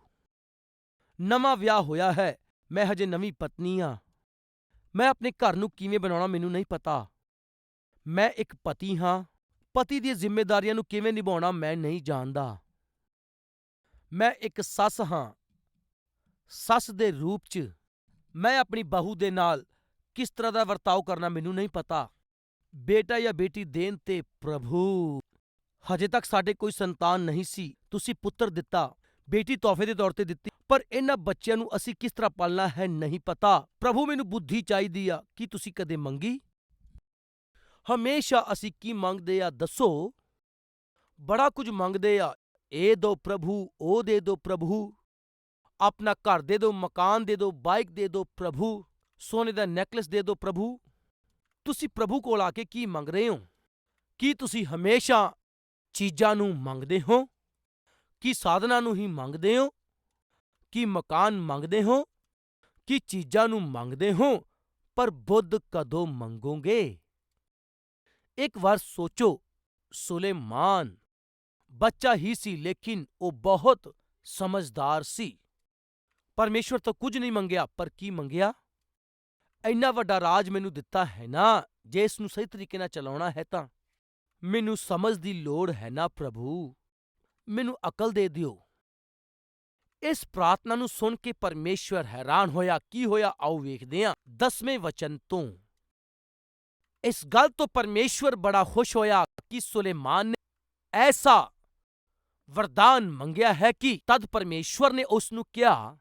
S1: ਨਵਾਂ ਵਿਆਹ ਹੋਇਆ ਹੈ, ਮੈਂ ਹਜੇ ਨਵੀਂ ਪਤਨੀ ਆ। ਮੈਂ ਆਪਣੇ ਘਰ ਨੂੰ ਕਿਵੇਂ ਬਣਾਉਣਾ ਮੈਨੂੰ ਨਹੀਂ ਪਤਾ। ਮੈਂ ਇੱਕ ਪਤੀ ਹਾਂ, ਪਤੀ ਦੀਆਂ ਜ਼ਿੰਮੇਵਾਰੀਆਂ ਨੂੰ ਕਿਵੇਂ ਨਿਭਾਉਣਾ ਮੈਂ ਨਹੀਂ ਜਾਣਦਾ। ਮੈਂ ਇੱਕ ਸੱਸ ਹਾਂ। ਸੱਸ ਦੇ ਰੂਪ 'ਚ ਮੈਂ ਆਪਣੀ ਬਹੂ ਦੇ ਨਾਲ ਕਿਸ ਤਰ੍ਹਾਂ ਦਾ ਵਰਤਾਓ ਕਰਨਾ ਮੈਨੂੰ ਨਹੀਂ ਪਤਾ। ਬੇਟਾ ਜਾਂ ਬੇਟੀ ਦੇਣ ਤੇ ਪ੍ਰਭੂ, ਹਜੇ ਤੱਕ ਸਾਡੇ ਕੋਈ ਸੰਤਾਨ ਨਹੀਂ ਸੀ। ਤੁਸੀਂ ਪੁੱਤਰ ਦਿੱਤਾ, ਬੇਟੀ ਤੋਹਫੇ ਦੇ ਤੌਰ ਤੇ ਦਿੱਤੀ, ਪਰ ਇਹਨਾਂ ਬੱਚਿਆਂ ਨੂੰ ਅਸੀਂ ਕਿਸ ਤਰ੍ਹਾਂ ਪਾਲਣਾ ਹੈ ਨਹੀਂ ਪਤਾ। ਪ੍ਰਭੂ, ਮੈਨੂੰ ਬੁੱਧੀ ਚਾਹੀਦੀ ਆ, ਕੀ ਤੁਸੀਂ ਕਦੇ ਮੰਗੀ? ਹਮੇਸ਼ਾ ਅਸੀਂ ਕੀ ਮੰਗਦੇ ਆ ਦੱਸੋ। ਬੜਾ ਕੁਝ ਮੰਗਦੇ ਆ ਇਹ ਦੋ ਪ੍ਰਭੂ, ਉਹ ਦੇ ਦੋ ਪ੍ਰਭੂ, ਆਪਣਾ ਘਰ ਦੇ ਦੋ, ਮਕਾਨ ਦੇ ਦੋ, ਬਾਈਕ ਦੇ ਦੋ ਪ੍ਰਭੂ, ਸੋਨੇ ਦਾ ਨੈਕਲੇਸ ਦੇ ਦੋ ਪ੍ਰਭੂ। ਤੁਸੀਂ ਪ੍ਰਭੂ ਕੋਲ ਆ ਕੇ ਕੀ ਮੰਗ ਰਹੇ ਹੋ? ਕੀ ਤੁਸੀਂ ਹਮੇਸ਼ਾ ਚੀਜ਼ਾਂ ਨੂੰ ਮੰਗਦੇ ਹੋ? ਕੀ ਸਾਧਨਾ ਨੂੰ ਹੀ ਮੰਗਦੇ ਹੋ? ਕੀ ਮਕਾਨ ਮੰਗਦੇ ਹੋ? ਕੀ ਚੀਜ਼ਾਂ ਨੂੰ ਮੰਗਦੇ ਹੋ? ਪਰ ਬੁੱਧ ਕਦੋਂ ਮੰਗੋਗੇ? ਇੱਕ ਵਾਰ ਸੋਚੋ, ਸੁਲੇਮਾਨ। ਬੱਚਾ ਹੀ ਸੀ ਲੇਕਿਨ ਉਹ ਬਹੁਤ ਸਮਝਦਾਰ ਸੀ। ਪਰਮੇਸ਼ਵਰ ਤੋਂ ਕੁਝ ਨਹੀਂ ਮੰਗਿਆ, ਪਰ ਕੀ ਮੰਗਿਆ? ਇੰਨਾ ਵੱਡਾ ਰਾਜ ਮੈਨੂੰ ਦਿੱਤਾ ਹੈ ਨਾ, ਜੇ ਇਸ ਨੂੰ ਸਹੀ ਤਰੀਕੇ ਨਾਲ ਚਲਾਉਣਾ ਹੈ ਤਾਂ। ਮੈਨੂੰ ਸਮਝ ਦੀ ਲੋੜ ਹੈ ਨਾ ਪ੍ਰਭੂ। ਮੈਨੂੰ ਅਕਲ ਦੇ ਦਿਓ। ਇਸ ਪ੍ਰਾਰਥਨਾ ਨੂੰ ਸੁਣ ਕੇ ਪਰਮੇਸ਼ਵਰ ਹੈਰਾਨ ਹੋਇਆ, ਕੀ ਹੋਇਆ? ਆਓ ਵੇਖਦੇ ਹਾਂ ਦਸਵੇਂ ਵਚਨ ਤੋਂ। ਇਸ ਗੱਲ ਤੋਂ ਪਰਮੇਸ਼ਵਰ ਬੜਾ ਖੁਸ਼ ਹੋਇਆ ਕਿ ਸੁਲੇਮਾਨ ਨੇ ਐਸਾ ਵਰਦਾਨ ਮੰਗਿਆ ਹੈ ਕਿ ਤਦ ਪਰਮੇਸ਼ਵਰ ਨੇ ਉਸ ਨੂੰ ਕਿਹਾ,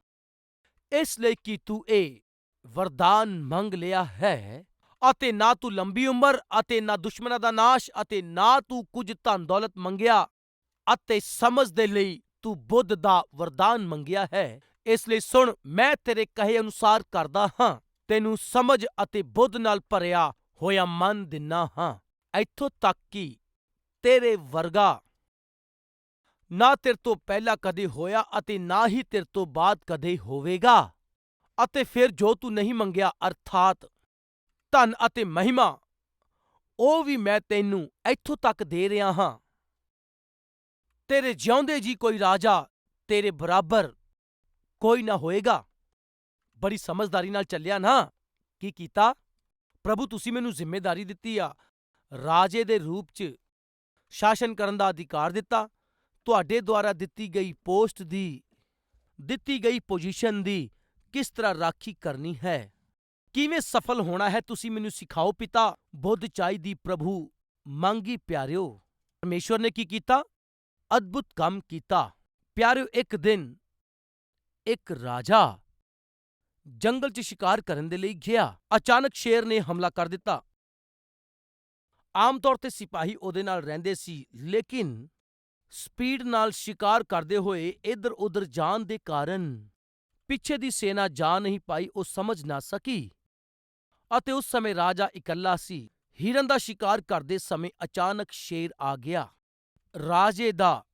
S1: ਇਸ ਲਈ ਕਿ ਤੂੰ ਇਹ ਵਰਦਾਨ ਮੰਗ ਲਿਆ ਹੈ, ਅਤੇ ਨਾ ਤੂੰ ਲੰਬੀ ਉਮਰ, ਅਤੇ ਨਾ ਦੁਸ਼ਮਣਾਂ ਦਾ ਨਾਸ਼, ਅਤੇ ਨਾ ਤੂੰ ਕੁਝ ਧਨ ਦੌਲਤ ਮੰਗਿਆ, ਅਤੇ ਸਮਝ ਦੇ ਲਈ ਤੂੰ ਬੁੱਧ ਦਾ ਵਰਦਾਨ ਮੰਗਿਆ ਹੈ। ਇਸ ਲਈ ਸੁਣ, ਮੈਂ ਤੇਰੇ ਕਹੇ ਅਨੁਸਾਰ ਕਰਦਾ ਹਾਂ, ਤੈਨੂੰ ਸਮਝ ਅਤੇ ਬੁੱਧ ਨਾਲ ਭਰਿਆ ਹੋਇਆ ਮਨ ਦਿੰਨਾ ਹਾਂ। ਇੱਥੋਂ ਤੱਕ ਕਿ ਤੇਰੇ ਵਰਗਾ ਨਾ ਤੇਰੇ ਤੋਂ ਪਹਿਲਾਂ ਕਦੇ ਹੋਇਆ ਅਤੇ ਨਾ ਹੀ ਤੇਰੇ ਤੋਂ ਬਾਅਦ ਕਦੇ ਹੋਵੇਗਾ। ਅਤੇ ਫਿਰ ਜੋ ਤੂੰ ਨਹੀਂ ਮੰਗਿਆ, ਅਰਥਾਤ ਧਨ ਅਤੇ ਮਹਿਮਾ, ਉਹ ਵੀ ਮੈਂ ਤੈਨੂੰ ਇੱਥੋਂ ਤੱਕ ਦੇ ਰਿਹਾ ਹਾਂ। ਤੇਰੇ ਜਿਉਂਦੇ ਜੀ ਕੋਈ ਰਾਜਾ, ਤੇਰੇ ਬਰਾਬਰ ਕੋਈ ਨਾ ਹੋਏਗਾ। ਬੜੀ ਸਮਝਦਾਰੀ ਨਾਲ ਚੱਲਿਆ ਨਾ। ਕੀ ਕੀਤਾ? ਪ੍ਰਭੂ, ਤੁਸੀਂ ਮੈਨੂੰ ਜ਼ਿੰਮੇਵਾਰੀ ਦਿੱਤੀ ਆ। ਰਾਜੇ ਦੇ ਰੂਪ 'ਚ ਸ਼ਾਸਨ ਕਰਨ ਦਾ ਅਧਿਕਾਰ ਦਿੱਤਾ। ਤੁਹਾਡੇ ਦੁਆਰਾ ਦਿੱਤੀ ਗਈ ਪੋਸਟ ਦੀ, ਦਿੱਤੀ ਗਈ ਪੋਜੀਸ਼ਨ ਦੀ ਕਿਸ ਤਰ੍ਹਾਂ ਰਾਖੀ ਕਰਨੀ ਹੈ? ਕਿਵੇਂ ਸਫਲ ਹੋਣਾ ਹੈ? ਤੁਸੀਂ ਮੈਨੂੰ ਸਿਖਾਓ ਪਿਤਾ। ਬੁੱਧ ਚਾਹੀਦੀ ਪ੍ਰਭੂ, ਮੰਗੀ ਪਿਆਰਿਓ। ਪਰਮੇਸ਼ਵਰ ਨੇ ਕੀ ਕੀਤਾ? ਅਦਭੁਤ ਕੰਮ ਕੀਤਾ। ਪਿਆਰਿਓ, ਇੱਕ ਦਿਨ ਇੱਕ ਰਾਜਾ ਜੰਗਲ 'ਚ ਸ਼ਿਕਾਰ ਕਰਨ ਦੇ ਲਈ ਗਿਆ। ਅਚਾਨਕ ਸ਼ੇਰ ਨੇ ਹਮਲਾ ਕਰ ਦਿੱਤਾ। ਆਮ ਤੌਰ ਤੇ ਸਿਪਾਹੀ ਉਹਦੇ ਨਾਲ ਰਹਿੰਦੇ ਸੀ, ਲੇਕਿਨ ਸਪੀਡ ਨਾਲ ਸ਼ਿਕਾਰ ਕਰਦੇ ਹੋਏ ਇੱਧਰ ਉੱਧਰ ਜਾਣ ਦੇ ਕਾਰਨ ਪਿੱਛੇ ਦੀ ਸੈਨਾ ਜਾ ਨਹੀਂ ਪਾਈ, ਉਹ ਸਮਝ ਨਾ ਸਕੀ ਅਤੇ ਉਸ ਸਮੇਂ ਰਾਜਾ ਇਕੱਲਾ ਸੀ। ਹਿਰਨ ਦਾ ਸ਼ਿਕਾਰ ਕਰਦੇ ਸਮੇਂ ਅਚਾਨਕ ਸ਼ੇਰ ਆ ਗਿਆ। ਰਾਜੇ ਦਾ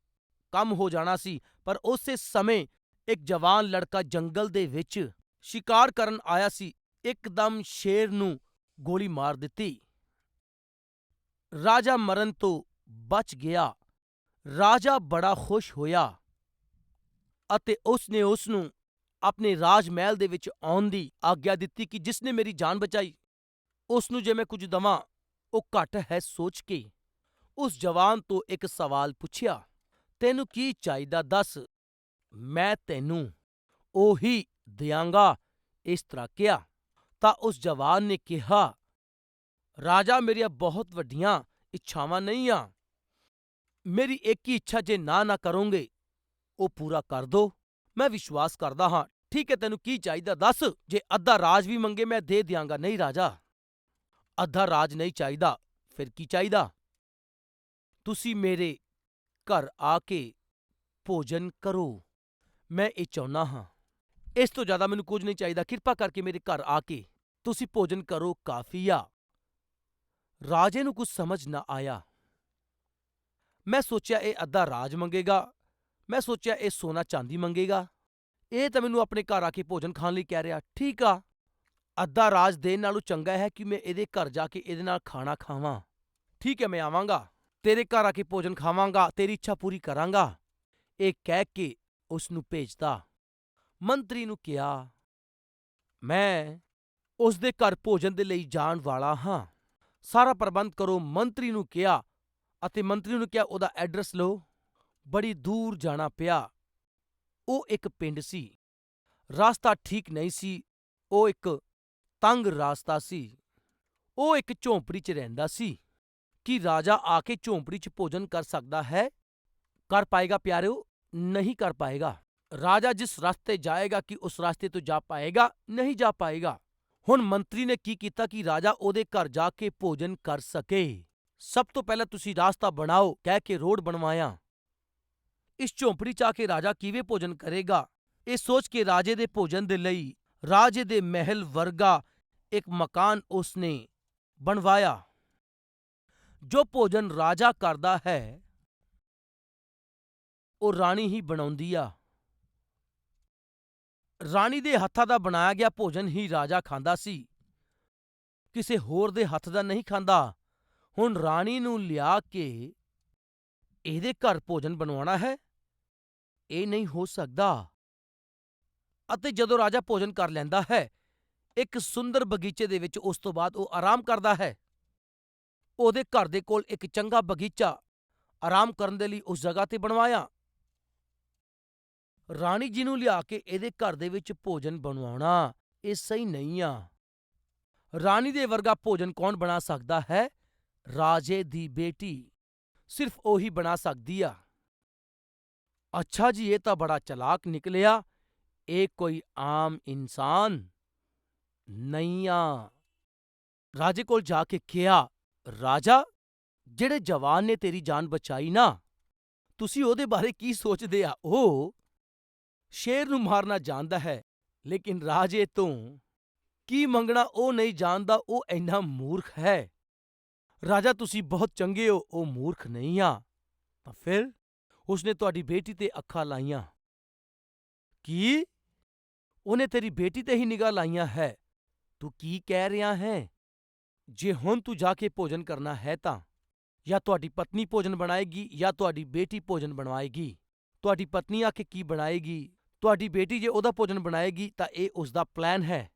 S1: ਕੰਮ ਹੋ ਜਾਣਾ ਸੀ, ਪਰ ਉਸੇ ਸਮੇਂ ਇੱਕ ਜਵਾਨ ਲੜਕਾ ਜੰਗਲ ਦੇ ਵਿੱਚ ਸ਼ਿਕਾਰ ਕਰਨ ਆਇਆ ਸੀ। ਇੱਕਦਮ ਸ਼ੇਰ ਨੂੰ ਗੋਲੀ ਮਾਰ ਦਿੱਤੀ। ਰਾਜਾ ਮਰਨ ਤੋਂ ਬਚ ਗਿਆ। ਰਾਜਾ ਬੜਾ ਖੁਸ਼ ਹੋਇਆ ਅਤੇ ਉਸ ਨੇ ਉਸ ਨੂੰ ਆਪਣੇ ਰਾਜ ਮਹਿਲ ਦੇ ਵਿੱਚ ਆਉਣ ਦੀ ਆਗਿਆ ਦਿੱਤੀ ਕਿ ਜਿਸ ਨੇ ਮੇਰੀ ਜਾਨ ਬਚਾਈ ਉਸ ਨੂੰ ਜੇ ਮੈਂ ਕੁਝ ਦਵਾਂ, ਉਹ ਘੱਟ ਹੈ ਸੋਚ ਕੇ। ਉਸ ਜਵਾਨ ਤੋਂ ਇੱਕ ਸਵਾਲ ਪੁੱਛਿਆ, ਤੈਨੂੰ ਕੀ ਚਾਹੀਦਾ ਦੱਸ? ਮੈਂ ਤੈਨੂੰ ਉਹੀ ਦਿਆਂਗਾ। ਇਸ ਤਰ੍ਹਾਂ ਕਿਹਾ। ਤਾਂ ਉਸ ਜਵਾਨ ਨੇ ਕਿਹਾ, ਰਾਜਾ ਮੇਰੀਆਂ ਬਹੁਤ ਵੱਡੀਆਂ ਇੱਛਾਵਾਂ ਨਹੀਂ ਆ। ਮੇਰੀ ਇੱਕ ਹੀ ਇੱਛਾ ਜੇ ਨਾ ਨਾ ਕਰੋਂਗੇ, ਉਹ ਪੂਰਾ ਕਰ ਦੋ। ਮੈਂ ਵਿਸ਼ਵਾਸ ਕਰਦਾ ਹਾਂ, ਠੀਕ ਹੈ, ਤੈਨੂੰ ਕੀ ਚਾਹੀਦਾ ਦੱਸ? ਜੇ ਅੱਧਾ ਰਾਜ ਵੀ ਮੰਗੇ, ਮੈਂ ਦੇ ਦਿਆਂਗਾ। ਨਹੀਂ ਰਾਜਾ, ਅੱਧਾ ਰਾਜ ਨਹੀਂ ਚਾਹੀਦਾ, ਫਿਰ ਕੀ ਚਾਹੀਦਾ? ਤੁਸੀਂ ਮੇਰੇ ਘਰ ਆ ਕੇ ਭੋਜਨ ਕਰੋ। ਮੈਂ ਇਹ ਚਾਹੁੰਦਾ ਹਾਂ। ਇਸ ਤੋਂ ਜ਼ਿਆਦਾ ਮੈਨੂੰ ਕੁਝ ਨਹੀਂ ਚਾਹੀਦਾ। ਕਿਰਪਾ ਕਰਕੇ ਮੇਰੇ ਘਰ ਆ ਕੇ ਤੁਸੀਂ ਭੋਜਨ ਕਰੋ, ਕਾਫੀ ਆ। ਰਾਜੇ ਨੂੰ ਕੁਝ ਸਮਝ ਨਾ ਆਇਆ। ਮੈਂ ਸੋਚਿਆ ਇਹ ਅੱਧਾ ਰਾਜ ਮੰਗੇਗਾ, ਮੈਂ ਸੋਚਿਆ ਇਹ ਸੋਨਾ ਚਾਂਦੀ ਮੰਗੇਗਾ। ਇਹ ਤਾਂ ਮੈਨੂੰ ਆਪਣੇ ਘਰ ਆ ਕੇ ਭੋਜਨ ਖਾਣ ਲਈ ਕਹਿ ਰਿਹਾ, ਠੀਕ ਆ। ਅੱਧਾ ਰਾਜ ਦੇਣ ਨਾਲੋਂ ਚੰਗਾ ਹੈ ਕਿ ਮੈਂ ਇਹਦੇ ਘਰ ਜਾ ਕੇ ਇਹਦੇ ਨਾਲ ਖਾਣਾ ਖਾਵਾਂ। ਠੀਕ ਹੈ, ਮੈਂ ਆਵਾਂਗਾ। ਤੇਰੇ ਘਰ ਆ ਕੇ ਭੋਜਨ ਖਾਵਾਂਗਾ, ਤੇਰੀ ਇੱਛਾ ਪੂਰੀ ਕਰਾਂਗਾ। ਇਹ ਕਹਿ ਕੇ ਉਸ ਨੂੰ ਭੇਜਦਾ ਮੰਤਰੀ ਨੂੰ ਕਿਹਾ, ਮੈਂ ਉਸ ਦੇ ਘਰ ਭੋਜਨ ਦੇ ਲਈ ਜਾਣ ਵਾਲਾ ਹਾਂ। ਸਾਰਾ ਪ੍ਰਬੰਧ ਕਰੋ, ਮੰਤਰੀ ਨੂੰ ਕਿਹਾ। ਅਤੇ ਮੰਤਰੀ ਨੂੰ ਕਿਹਾ, ਉਹਦਾ ਐਡਰੈਸ ਲਓ। ਬੜੀ ਦੂਰ ਜਾਣਾ ਪਿਆ। ਉਹ ਇੱਕ ਪਿੰਡ ਸੀ। ਰਾਸਤਾ ਠੀਕ ਨਹੀਂ ਸੀ। ਉਹ ਇੱਕ ਤੰਗ ਰਾਸਤਾ ਸੀ। ਉਹ ਇੱਕ ਝੌਂਪੜੀ 'ਚ ਰਹਿੰਦਾ ਸੀ। ਕੀ ਰਾਜਾ ਆ ਕੇ ਝੌਂਪੜੀ 'ਚ ਭੋਜਨ ਕਰ ਸਕਦਾ ਹੈ? ਕਰ ਪਾਏਗਾ ਪਿਆਰਿਓ? ਨਹੀਂ ਕਰ ਪਾਏਗਾ। ਰਾਜਾ ਜਿਸ ਰਸਤੇ ਜਾਏਗਾ ਕਿ ਉਸ ਰਸਤੇ ਤੋਂ ਜਾ ਪਾਏਗਾ? ਨਹੀਂ ਜਾ ਪਾਏਗਾ। ਹੁਣ ਮੰਤਰੀ ਨੇ ਕੀ ਕੀਤਾ ਕਿ ਰਾਜਾ ਉਹਦੇ ਘਰ ਜਾ ਕੇ ਭੋਜਨ ਕਰ ਸਕੇ। ਸਭ ਤੋਂ ਪਹਿਲਾਂ ਤੁਸੀਂ ਰਾਸਤਾ ਬਣਾਓ, ਕਹਿ ਕੇ ਰੋਡ ਬਣਵਾਇਆ। ਇਸ ਝੌਂਪੜੀ ਚ ਆ ਕੇ ਰਾਜਾ ਕਿਵੇਂ ਭੋਜਨ ਕਰੇਗਾ? ਇਹ ਸੋਚ ਕੇ ਰਾਜੇ ਦੇ ਭੋਜਨ ਦੇ ਲਈ ਰਾਜੇ ਦੇ ਮਹਿਲ ਵਰਗਾ ਇੱਕ ਮਕਾਨ ਉਸਨੇ ਬਣਵਾਇਆ, ਜੋ ਭੋਜਨ ਰਾਜਾ ਕਰਦਾ ਹੈ, ਉਹ ਰਾਣੀ ਹੀ ਬਣਾਉਂਦੀ ਆ। ਰਾਣੀ ਦੇ ਹੱਥਾਂ ਦਾ ਬਣਾਇਆ ਗਿਆ ਭੋਜਨ ਹੀ ਰਾਜਾ ਖਾਂਦਾ ਸੀ। ਕਿਸੇ ਹੋਰ ਦੇ ਹੱਥ ਦਾ ਨਹੀਂ ਖਾਂਦਾ। ਹੁਣ ਰਾਣੀ ਨੂੰ ਲਿਆ ਕੇ ਇਹਦੇ ਘਰ ਭੋਜਨ ਬਣਵਾਉਣਾ ਹੈ? ਇਹ ਨਹੀਂ ਹੋ ਸਕਦਾ। ਅਤੇ ਜਦੋਂ ਰਾਜਾ ਭੋਜਨ ਕਰ ਲੈਂਦਾ ਹੈ, ਇੱਕ ਸੁੰਦਰ ਬਗੀਚੇ ਦੇ ਵਿੱਚ ਉਸ ਤੋਂ ਬਾਅਦ ਉਹ ਆਰਾਮ ਕਰਦਾ ਹੈ। ਉਹਦੇ ਘਰ ਦੇ ਕੋਲ ਇੱਕ ਚੰਗਾ ਬਗੀਚਾ ਆਰਾਮ ਕਰਨ ਦੇ ਲਈ ਉਸ ਜਗ੍ਹਾ ਤੇ ਬਣਵਾਇਆ। ਰਾਣੀ ਜੀ ਨੂੰ ਲਿਆ ਕੇ ਇਹਦੇ ਘਰ ਦੇ ਵਿੱਚ ਭੋਜਨ ਬਣਵਾਉਣਾ, ਇਹ ਸਹੀ ਨਹੀਂ ਆ। ਰਾਣੀ ਦੇ ਵਰਗਾ ਭੋਜਨ ਕੌਣ ਬਣਾ ਸਕਦਾ ਹੈ? ਰਾਜੇ ਦੀ ਬੇਟੀ ਸਿਰਫ ਉਹੀ ਬਣਾ ਸਕਦੀ ਆ। ਅੱਛਾ ਜੀ, ਇਹ ਤਾਂ ਬੜਾ ਚਲਾਕ ਨਿਕਲਿਆ। ਇਹ ਕੋਈ ਆਮ ਇਨਸਾਨ ਨਹੀਂ ਆ। ਰਾਜੇ ਕੋਲ ਜਾ ਕੇ ਕਿਹਾ, ਰਾਜਾ, ਜਿਹੜੇ ਜਵਾਨ ਨੇ ਤੇਰੀ ਜਾਨ ਬਚਾਈ ਨਾ, ਤੁਸੀਂ ਉਹਦੇ ਬਾਰੇ ਕੀ ਸੋਚਦੇ ਆ? ਉਹ ਸ਼ੇਰ ਨੂੰ ਮਾਰਨਾ ਜਾਣਦਾ ਹੈ, ਲੇਕਿਨ ਰਾਜੇ ਤੋਂ ਕੀ ਮੰਗਣਾ ਉਹ ਨਹੀਂ ਜਾਣਦਾ, ਉਹ ਇੰਨਾ ਮੂਰਖ ਹੈ। ਰਾਜਾ, ਤੁਸੀਂ ਬਹੁਤ ਚੰਗੇ ਹੋ, ਉਹ ਮੂਰਖ ਨਹੀਂ ਆ। ਤਾਂ ਫਿਰ ਉਸਨੇ ਤੁਹਾਡੀ ਬੇਟੀ ਤੇ ਅੱਖਾਂ ਲਾਈਆਂ। ਕੀ? ਉਹਨੇ ਤੇਰੀ ਬੇਟੀ ਤੇ ਹੀ ਨਿਗਾਹ ਲਾਈਆਂ ਹੈ। ਤੂੰ ਕੀ ਕਹਿ ਰਿਹਾ ਹੈ? ਜੇ ਹੁਣ ਤੂੰ ਜਾ ਕੇ ਭੋਜਨ ਕਰਨਾ ਹੈ ਤਾਂ? ਜਾਂ ਤੁਹਾਡੀ ਪਤਨੀ ਭੋਜਨ ਬਣਾਏਗੀ, ਜਾਂ ਤੁਹਾਡੀ ਬੇਟੀ ਭੋਜਨ ਬਣਵਾਏਗੀ? ਤੁਹਾਡੀ ਪਤਨੀ ਆ ਕੇ ਕੀ ਬਣਾਏਗੀ? ਤੁਹਾਡੀ ਬੇਟੀ ਜੇ ਉਹਦਾ ਭੋਜਨ ਬਣਾਏਗੀ ਤਾਂ ਇਹ ਉਸ ਦਾ ਪਲਾਨ ਹੈ।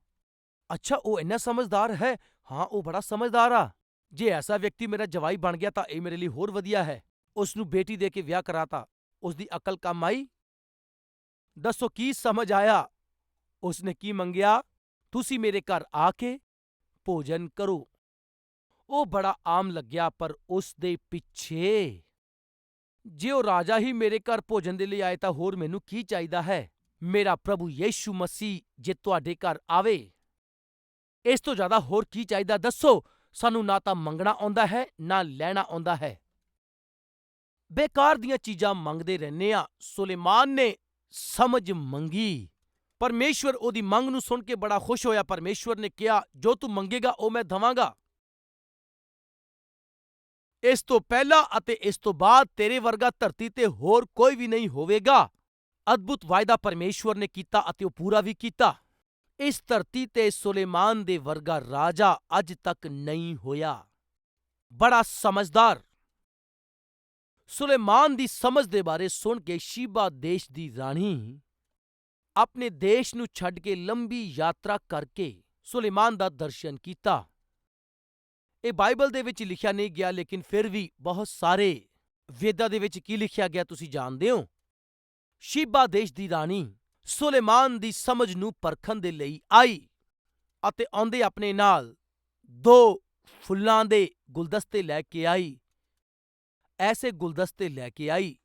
S1: ਅੱਛਾ, ਉਹ ਇੰਨਾ ਸਮਝਦਾਰ ਹੈ? ਹਾਂ, ਉਹ ਬੜਾ ਸਮਝਦਾਰ ਆ। ਜੇ ਐਸਾ ਵਿਅਕਤੀ ਮੇਰਾ ਜਵਾਈ ਬਣ ਗਿਆ ਤਾਂ ਇਹ ਮੇਰੇ ਲਈ ਹੋਰ ਵਧੀਆ ਹੈ। ਉਸ ਨੂੰ ਬੇਟੀ ਦੇ ਕੇ ਵਿਆਹ ਕਰਾਤਾ। ਉਸ ਦੀ ਅਕਲ ਕੰਮ ਆਈ। ਦੱਸੋ ਕੀ ਸਮਝ ਆਇਆ? ਉਸਨੇ ਕੀ ਮੰਗਿਆ? ਤੁਸੀਂ ਮੇਰੇ ਘਰ ਆ ਕੇ ਭੋਜਨ ਕਰੋ। ਉਹ ਬੜਾ ਆਮ ਲੱਗਿਆ ਪਰ ਉਸ ਦੇ ਪਿੱਛੇ ਜੇ ਉਹ ਰਾਜਾ ਹੀ ਮੇਰੇ ਘਰ ਭੋਜਨ ਦੇ ਲਈ ਆਏ ਤਾਂ ਹੋਰ ਮੈਨੂੰ ਕੀ ਚਾਹੀਦਾ ਹੈ? ਮੇਰਾ ਪ੍ਰਭੂ ਯੀਸ਼ੂ ਮਸੀਹ ਜੇ ਤੁਹਾਡੇ ਘਰ ਆਵੇ, ਇਸ ਤੋਂ ਜ਼ਿਆਦਾ ਹੋਰ ਕੀ ਚਾਹੀਦਾ? ਦੱਸੋ। ਸਾਨੂੰ ਨਾ ਤਾਂ ਮੰਗਣਾ ਆਉਂਦਾ ਹੈ, ਨਾ ਲੈਣਾ ਆਉਂਦਾ ਹੈ। ਬੇਕਾਰ ਦੀਆਂ ਚੀਜ਼ਾਂ ਮੰਗਦੇ ਰਹਿੰਦੇ ਆ ਸੁਲੇਮਾਨ ਨੇ ਸਮਝ ਮੰਗੀ। ਪਰਮੇਸ਼ਵਰ ਉਹਦੀ ਮੰਗ ਨੂੰ ਸੁਣ ਕੇ ਬੜਾ ਖੁਸ਼ ਹੋਇਆ। ਪਰਮੇਸ਼ਵਰ ਨੇ ਕਿਹਾ, ਜੋ ਤੂੰ ਮੰਗੇਗਾ, ਉਹ ਮੈਂ ਦਵਾਂਗਾ। ਇਸ ਤੋਂ ਪਹਿਲਾਂ ਅਤੇ ਇਸ ਤੋਂ ਬਾਅਦ ਤੇਰੇ ਵਰਗਾ ਧਰਤੀ ਤੇ ਹੋਰ ਕੋਈ ਵੀ ਨਹੀਂ ਹੋਵੇਗਾ। ਅਦਭੁਤ ਵਾਅਦਾ ਪਰਮੇਸ਼ਵਰ ਨੇ ਕੀਤਾ ਅਤੇ ਉਹ ਪੂਰਾ ਵੀ ਕੀਤਾ। ਇਸ ਧਰਤੀ ਤੇ ਸੁਲੇਮਾਨ ਦੇ ਵਰਗਾ ਰਾਜਾ ਅੱਜ ਤੱਕ ਨਹੀਂ ਹੋਇਆ। ਬੜਾ ਸਮਝਦਾਰ। ਸੁਲੇਮਾਨ ਦੀ ਸਮਝ ਦੇ ਬਾਰੇ ਸੁਣ ਕੇ ਸ਼ੀਬਾ ਦੇਸ਼ ਦੀ ਰਾਣੀ ਆਪਣੇ ਦੇਸ਼ ਨੂੰ ਛੱਡ ਕੇ ਲੰਬੀ ਯਾਤਰਾ ਕਰਕੇ ਸੁਲੇਮਾਨ ਦਾ ਦਰਸ਼ਨ ਕੀਤਾ। ਇਹ ਬਾਈਬਲ ਦੇ ਵਿੱਚ ਲਿਖਿਆ ਨਹੀਂ ਗਿਆ, ਲੇਕਿਨ ਫਿਰ ਵੀ ਬਹੁਤ ਸਾਰੇ ਵੇਦਾਂ ਦੇ ਵਿੱਚ ਕੀ ਲਿਖਿਆ ਗਿਆ ਤੁਸੀਂ ਜਾਣਦੇ ਹੋ? ਸ਼ੀਬਾ ਦੇਸ਼ ਦੀ ਰਾਣੀ ਸੁਲੇਮਾਨ ਦੀ ਸਮਝ ਨੂੰ ਪਰਖਣ ਦੇ ਲਈ ਆਈ ਅਤੇ ਆਉਂਦੇ ਆਪਣੇ ਨਾਲ ਦੋ ਫੁੱਲਾਂ ਦੇ ਗੁਲਦਸਤੇ ਲੈ ਕੇ ਆਈ। ਐਸੇ ਗੁਲਦਸਤੇ ਲੈ ਕੇ ਆਈ।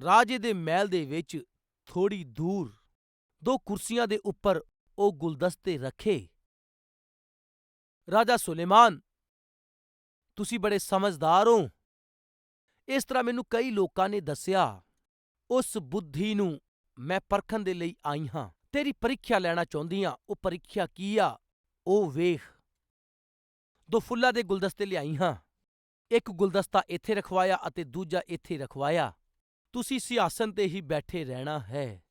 S1: ਰਾਜੇ ਦੇ ਮਹਿਲ ਦੇ ਵਿੱਚ ਥੋੜੀ ਦੂਰ ਦੋ ਕੁਰਸੀਆਂ ਦੇ ਉੱਪਰ ਉਹ ਗੁਲਦਸਤੇ ਰੱਖੇ। ਰਾਜਾ ਸੁਲੇਮਾਨ, ਤੁਸੀਂ ਬੜੇ ਸਮਝਦਾਰ ਹੋ। ਇਸ ਤਰ੍ਹਾਂ ਮੈਨੂੰ ਕਈ ਲੋਕਾਂ ਨੇ ਦੱਸਿਆ, ਉਸ ਬੁੱਧੀ ਨੂੰ ਮੈਂ ਪਰਖਣ ਦੇ ਲਈ ਆਈ ਹਾਂ। ਤੇਰੀ ਪ੍ਰੀਖਿਆ ਲੈਣਾ ਚਾਹੁੰਦੀ ਹਾਂ। ਉਹ ਪ੍ਰੀਖਿਆ ਕੀ ਆ? ਉਹ ਵੇਖ। ਦੋ ਫੁੱਲਾਂ ਦੇ ਗੁਲਦਸਤੇ ਲਿਆਈ ਹਾਂ। ਇੱਕ ਗੁਲਦਸਤਾ ਇੱਥੇ ਰਖਵਾਇਆ ਅਤੇ ਦੂਜਾ ਇੱਥੇ ਰਖਵਾਇਆ। ਤੁਸੀਂ ਸਿਆਸਨ ਤੇ ਹੀ ਬੈਠੇ ਰਹਿਣਾ ਹੈ।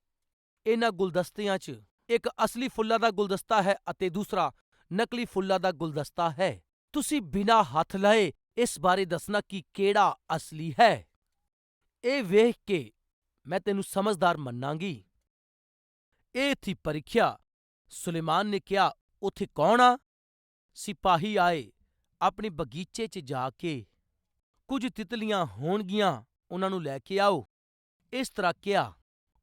S1: ਇਹਨਾਂ ਗੁਲਦਸਤਿਆਂ 'ਚ ਇੱਕ ਅਸਲੀ ਫੁੱਲਾਂ ਦਾ ਗੁਲਦਸਤਾ ਹੈ ਅਤੇ ਦੂਸਰਾ ਨਕਲੀ ਫੁੱਲਾਂ ਦਾ ਗੁਲਦਸਤਾ ਹੈ। ਤੁਸੀਂ ਬਿਨਾਂ ਹੱਥ ਲਾਏ ਇਸ ਬਾਰੇ ਦੱਸਣਾ ਕਿ ਕਿਹੜਾ ਅਸਲੀ ਹੈ। ਇਹ ਵੇਖ ਕੇ ਮੈਂ ਤੈਨੂੰ ਸਮਝਦਾਰ ਮੰਨਾਂਗੀ। ਇਹ ਥੀ ਪਰੀਖਿਆ। ਸੁਲੇਮਾਨ ਨੇ ਕਿਹਾ, ਉੱਥੇ ਕੌਣ ਆ? ਸਿਪਾਹੀ ਆਏ, ਆਪਣੇ ਬਗੀਚੇ 'ਚ ਜਾ ਕੇ। ਕੁਝ ਤਿਤਲੀਆਂ ਹੋਣਗੀਆਂ, ਉਹਨਾਂ ਨੂੰ ਲੈ ਕੇ ਆਓ। ਇਸ ਤਰ੍ਹਾਂ ਕਿਹਾ।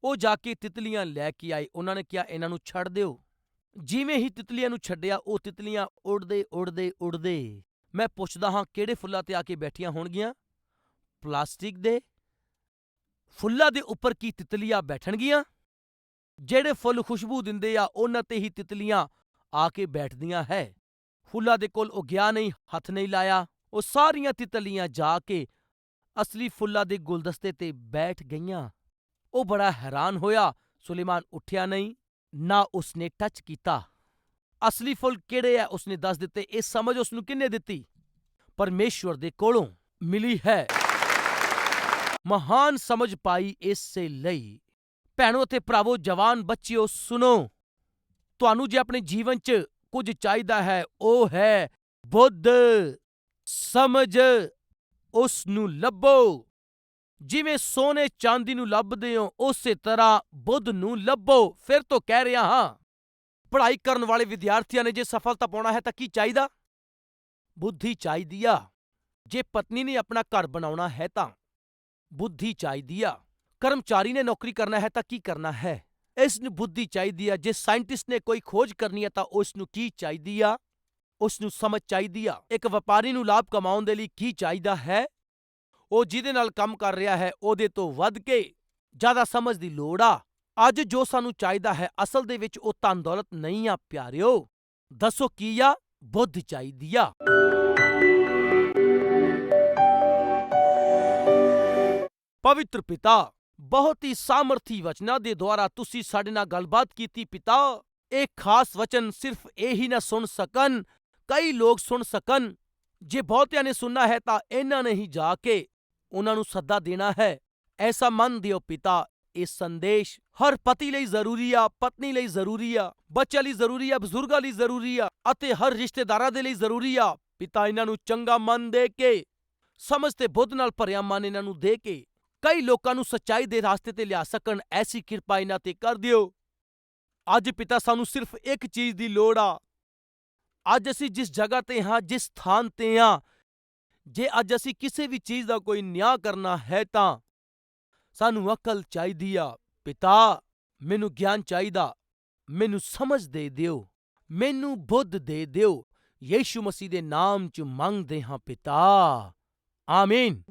S1: ਉਹ ਜਾ ਕੇ ਤਿਤਲੀਆਂ ਲੈ ਕੇ ਆਏ। ਉਹਨਾਂ ਨੇ ਕਿਹਾ, ਇਹਨਾਂ ਨੂੰ ਛੱਡ ਦਿਓ। ਜਿਵੇਂ ਹੀ ਤਿਤਲੀਆਂ ਨੂੰ ਛੱਡਿਆ, ਉਹ ਤਿਤਲੀਆਂ ਉੜਦੇ ਉੜਦੇ ਉੜਦੇ ਮੈਂ ਪੁੱਛਦਾ ਹਾਂ, ਕਿਹੜੇ ਫੁੱਲਾਂ ਤੇ ਆ ਕੇ ਬੈਠੀਆਂ ਹੋਣਗੀਆਂ? ਪਲਾਸਟਿਕ ਦੇ ਫੁੱਲਾਂ ਦੇ ਉੱਪਰ ਕੀ ਤਿਤਲੀਆਂ ਬੈਠਣਗੀਆਂ? ਜਿਹੜੇ ਫੁੱਲ ਖੁਸ਼ਬੂ ਦਿੰਦੇ ਆ, ਉਹਨਾਂ ਤੇ ਹੀ ਤਿਤਲੀਆਂ ਆ ਕੇ ਬੈਠਦੀਆਂ ਹੈ। ਫੁੱਲਾਂ ਦੇ ਕੋਲ ਉਹ ਗਿਆ ਨਹੀਂ, ਹੱਥ ਨਹੀਂ ਲਾਇਆ, ਉਹ ਸਾਰੀਆਂ ਤਿਤਲੀਆਂ ਜਾ ਕੇ ਅਸਲੀ ਫੁੱਲਾਂ ਦੇ ਗੁਲਦਸਤੇ ਤੇ ਬੈਠ ਗਈਆਂ। ਉਹ ਬੜਾ ਹੈਰਾਨ ਹੋਇਆ, ਸੁਲੇਮਾਨ ਉੱਠਿਆ ਨਹੀਂ, ਨਾ ਉਸਨੇ ਟੱਚ ਕੀਤਾ। ਅਸਲੀ ਫੁੱਲ ਕਿਹੜੇ ਆ, ਉਸਨੇ ਦੱਸ ਦਿੱਤੇ, ਇਹ ਸਮਝ ਉਸਨੂੰ ਕਿੰਨੇ ਦਿੱਤੀ? ਪਰਮੇਸ਼ਵਰ ਦੇ ਕੋਲੋਂ ਮਿਲੀ ਹੈ। ਮਹਾਨ ਸਮਝ ਪਾਈ ਇਸੇ ਲਈ। ਭੈਣੋ, ਅਤੇ ਭਰਾਵੋ, ਜਵਾਨ ਬੱਚਿਓ, ਸੁਣੋ। ਤੁਹਾਨੂੰ ਜੇ ਆਪਣੇ ਜੀਵਨ 'ਚ ਕੁਝ ਚਾਹੀਦਾ ਹੈ, ਉਹ ਹੈ ਬੁੱਧ। ਸਮਝ ਉਸ ਨੂੰ ਲੱਭੋ। ਜਿਵੇਂ ਸੋਨੇ ਚਾਂਦੀ ਨੂੰ ਲੱਭਦੇ ਹੋ, ਉਸੇ ਤਰ੍ਹਾਂ ਬੁੱਧ ਨੂੰ ਲੱਭੋ। ਫਿਰ ਤੋਂ ਕਹਿ ਰਿਹਾ ਹਾਂ, ਪੜ੍ਹਾਈ ਕਰਨ ਵਾਲੇ ਵਿਦਿਆਰਥੀਆਂ ਨੇ ਜੇ ਸਫਲਤਾ ਪਾਉਣਾ ਹੈ ਤਾਂ ਕੀ ਚਾਹੀਦਾ? ਬੁੱਧੀ ਚਾਹੀਦੀ ਆ। ਜੇ ਪਤਨੀ ਨੇ ਆਪਣਾ ਘਰ ਬਣਾਉਣਾ ਹੈ ਤਾਂ। ਬੁੱਧੀ ਚਾਹੀਦੀ ਆ। ਕਰਮਚਾਰੀ ਨੇ ਨੌਕਰੀ ਕਰਨਾ ਹੈ ਤਾਂ ਕੀ ਕਰਨਾ ਹੈ? ਇਸ ਨੂੰ ਬੁੱਧੀ ਚਾਹੀਦੀ ਆ। ਜੇ ਸਾਇੰਟਿਸਟ ਨੇ ਕੋਈ ਖੋਜ ਕਰਨੀ ਹੈ ਤਾਂ ਉਸ ਨੂੰ ਕੀ ਚਾਹੀਦੀ ਆ? ਉਸ ਨੂੰ ਸਮਝ ਚਾਹੀਦੀ ਆ। ਇੱਕ ਵਪਾਰੀ ਨੂੰ ਲਾਭ ਕਮਾਉਣ ਦੇ ਲਈ ਕੀ ਚਾਹੀਦਾ ਹੈ? ਉਹ ਜਿਹਦੇ ਨਾਲ ਕੰਮ ਕਰ ਰਿਹਾ ਹੈ, ਉਹਦੇ ਤੋਂ ਵੱਧ ਕੇ ਜ਼ਿਆਦਾ ਸਮਝ ਦੀ ਲੋੜ ਆ। ਅੱਜ ਜੋ ਸਾਨੂੰ ਚਾਹੀਦਾ ਹੈ, ਅਸਲ ਦੇ ਵਿੱਚ ਉਹ ਧਨ ਦੌਲਤ ਨਹੀਂ ਆ, ਪਿਆਰਿਓ। ਦੱਸੋ ਕੀ ਆ? ਬੁੱਧ ਚਾਹੀਦੀ ਆ। ਪਵਿੱਤਰ ਪਿਤਾ, ਬਹੁਤ ਹੀ ਸਾਮਰਥੀ ਵਚਨਾਂ ਦੇ ਦੁਆਰਾ ਤੁਸੀਂ ਸਾਡੇ ਨਾਲ ਗੱਲਬਾਤ ਕੀਤੀ ਪਿਤਾ। ਇਹ ਖਾਸ ਵਚਨ ਸਿਰਫ ਇਹ ਹੀ ਨਾ ਸੁਣ ਸਕਣ, ਕਈ ਲੋਕ ਸੁਣ ਸਕਣ। ਜੇ ਬਹੁਤਿਆਂ ਨੇ ਸੁਣਨਾ ਹੈ ਤਾਂ ਇਹਨਾਂ ਨੇ ਹੀ ਜਾ ਕੇ ਉਹਨਾਂ ਨੂੰ ਸੱਦਾ ਦੇਣਾ ਹੈ। ਐਸਾ ਮਨ ਦਿਓ ਪਿਤਾ, ਇਹ ਸੰਦੇਸ਼ ਹਰ ਪਤੀ ਲਈ ਜ਼ਰੂਰੀ ਆ, ਪਤਨੀ ਲਈ ਜ਼ਰੂਰੀ ਆ, ਬੱਚਿਆਂ ਲਈ ਜ਼ਰੂਰੀ ਆ, ਬਜ਼ੁਰਗਾਂ ਲਈ ਜ਼ਰੂਰੀ ਆ ਅਤੇ ਹਰ ਰਿਸ਼ਤੇਦਾਰਾਂ ਦੇ ਲਈ ਜ਼ਰੂਰੀ ਆ। ਪਿਤਾ ਇਹਨਾਂ ਨੂੰ ਚੰਗਾ ਮਨ ਦੇ ਕੇ, ਸਮਝ ਤੇ ਬੁੱਧ ਨਾਲ ਭਰਿਆ ਮਨ ਇਹਨਾਂ ਨੂੰ ਦੇ ਕੇ ਕਈ ਲੋਕਾਂ ਨੂੰ ਸੱਚਾਈ ਦੇ ਰਸਤੇ ਤੇ ਲਿਆ ਸਕਣ, ਐਸੀ ਕਿਰਪਾ ਇਹਨਾਂ ਤੇ ਕਰ ਦਿਓ। ਅੱਜ ਪਿਤਾ ਸਾਨੂੰ ਸਿਰਫ ਇੱਕ ਚੀਜ਼ ਦੀ ਲੋੜ ਆ। ਅੱਜ ਅਸੀਂ ਜਿਸ ਜਗ੍ਹਾ ਤੇ ਹਾਂ, ਜਿਸ ਸਥਾਨ ਤੇ ਹਾਂ, ਜੇ ਅੱਜ ਅਸੀਂ ਕਿਸੇ ਵੀ ਚੀਜ਼ ਦਾ ਕੋਈ ਨਿਆਂ ਕਰਨਾ ਹੈ ਤਾਂ ਸਾਨੂੰ ਅਕਲ ਚਾਹੀਦੀ ਆ। ਪਿਤਾ, ਮੈਨੂੰ ਗਿਆਨ ਚਾਹੀਦਾ। ਮੈਨੂੰ ਸਮਝ ਦੇ ਦਿਓ। ਮੈਨੂੰ ਬੁੱਧ ਦੇ ਦਿਓ। ਯੀਸ਼ੂ ਮਸੀਹ ਦੇ ਨਾਮ ਚ ਮੰਗਦੇ ਹਾਂ ਪਿਤਾ। ਆਮੀਨ।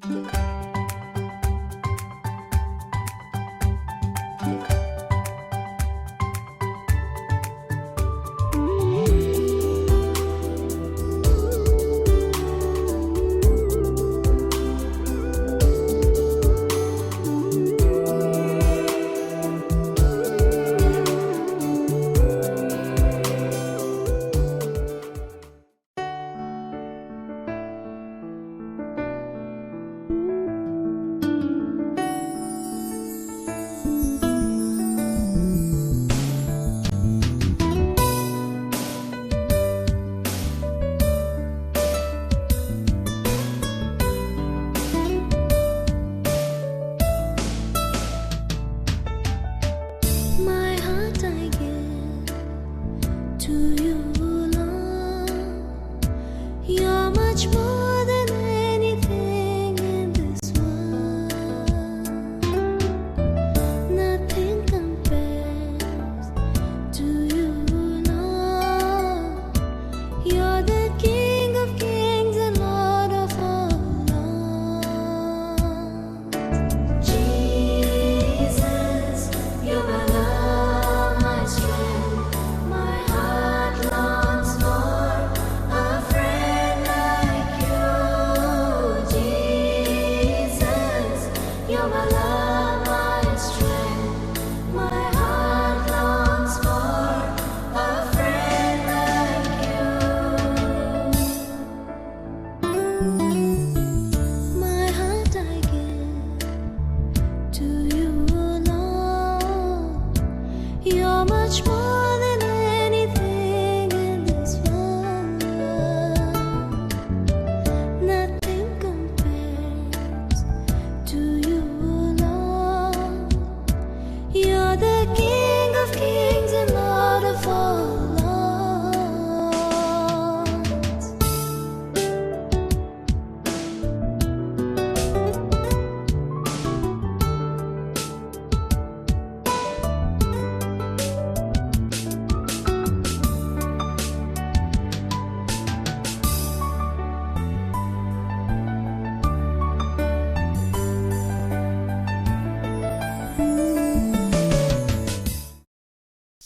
S2: Yamaç mı?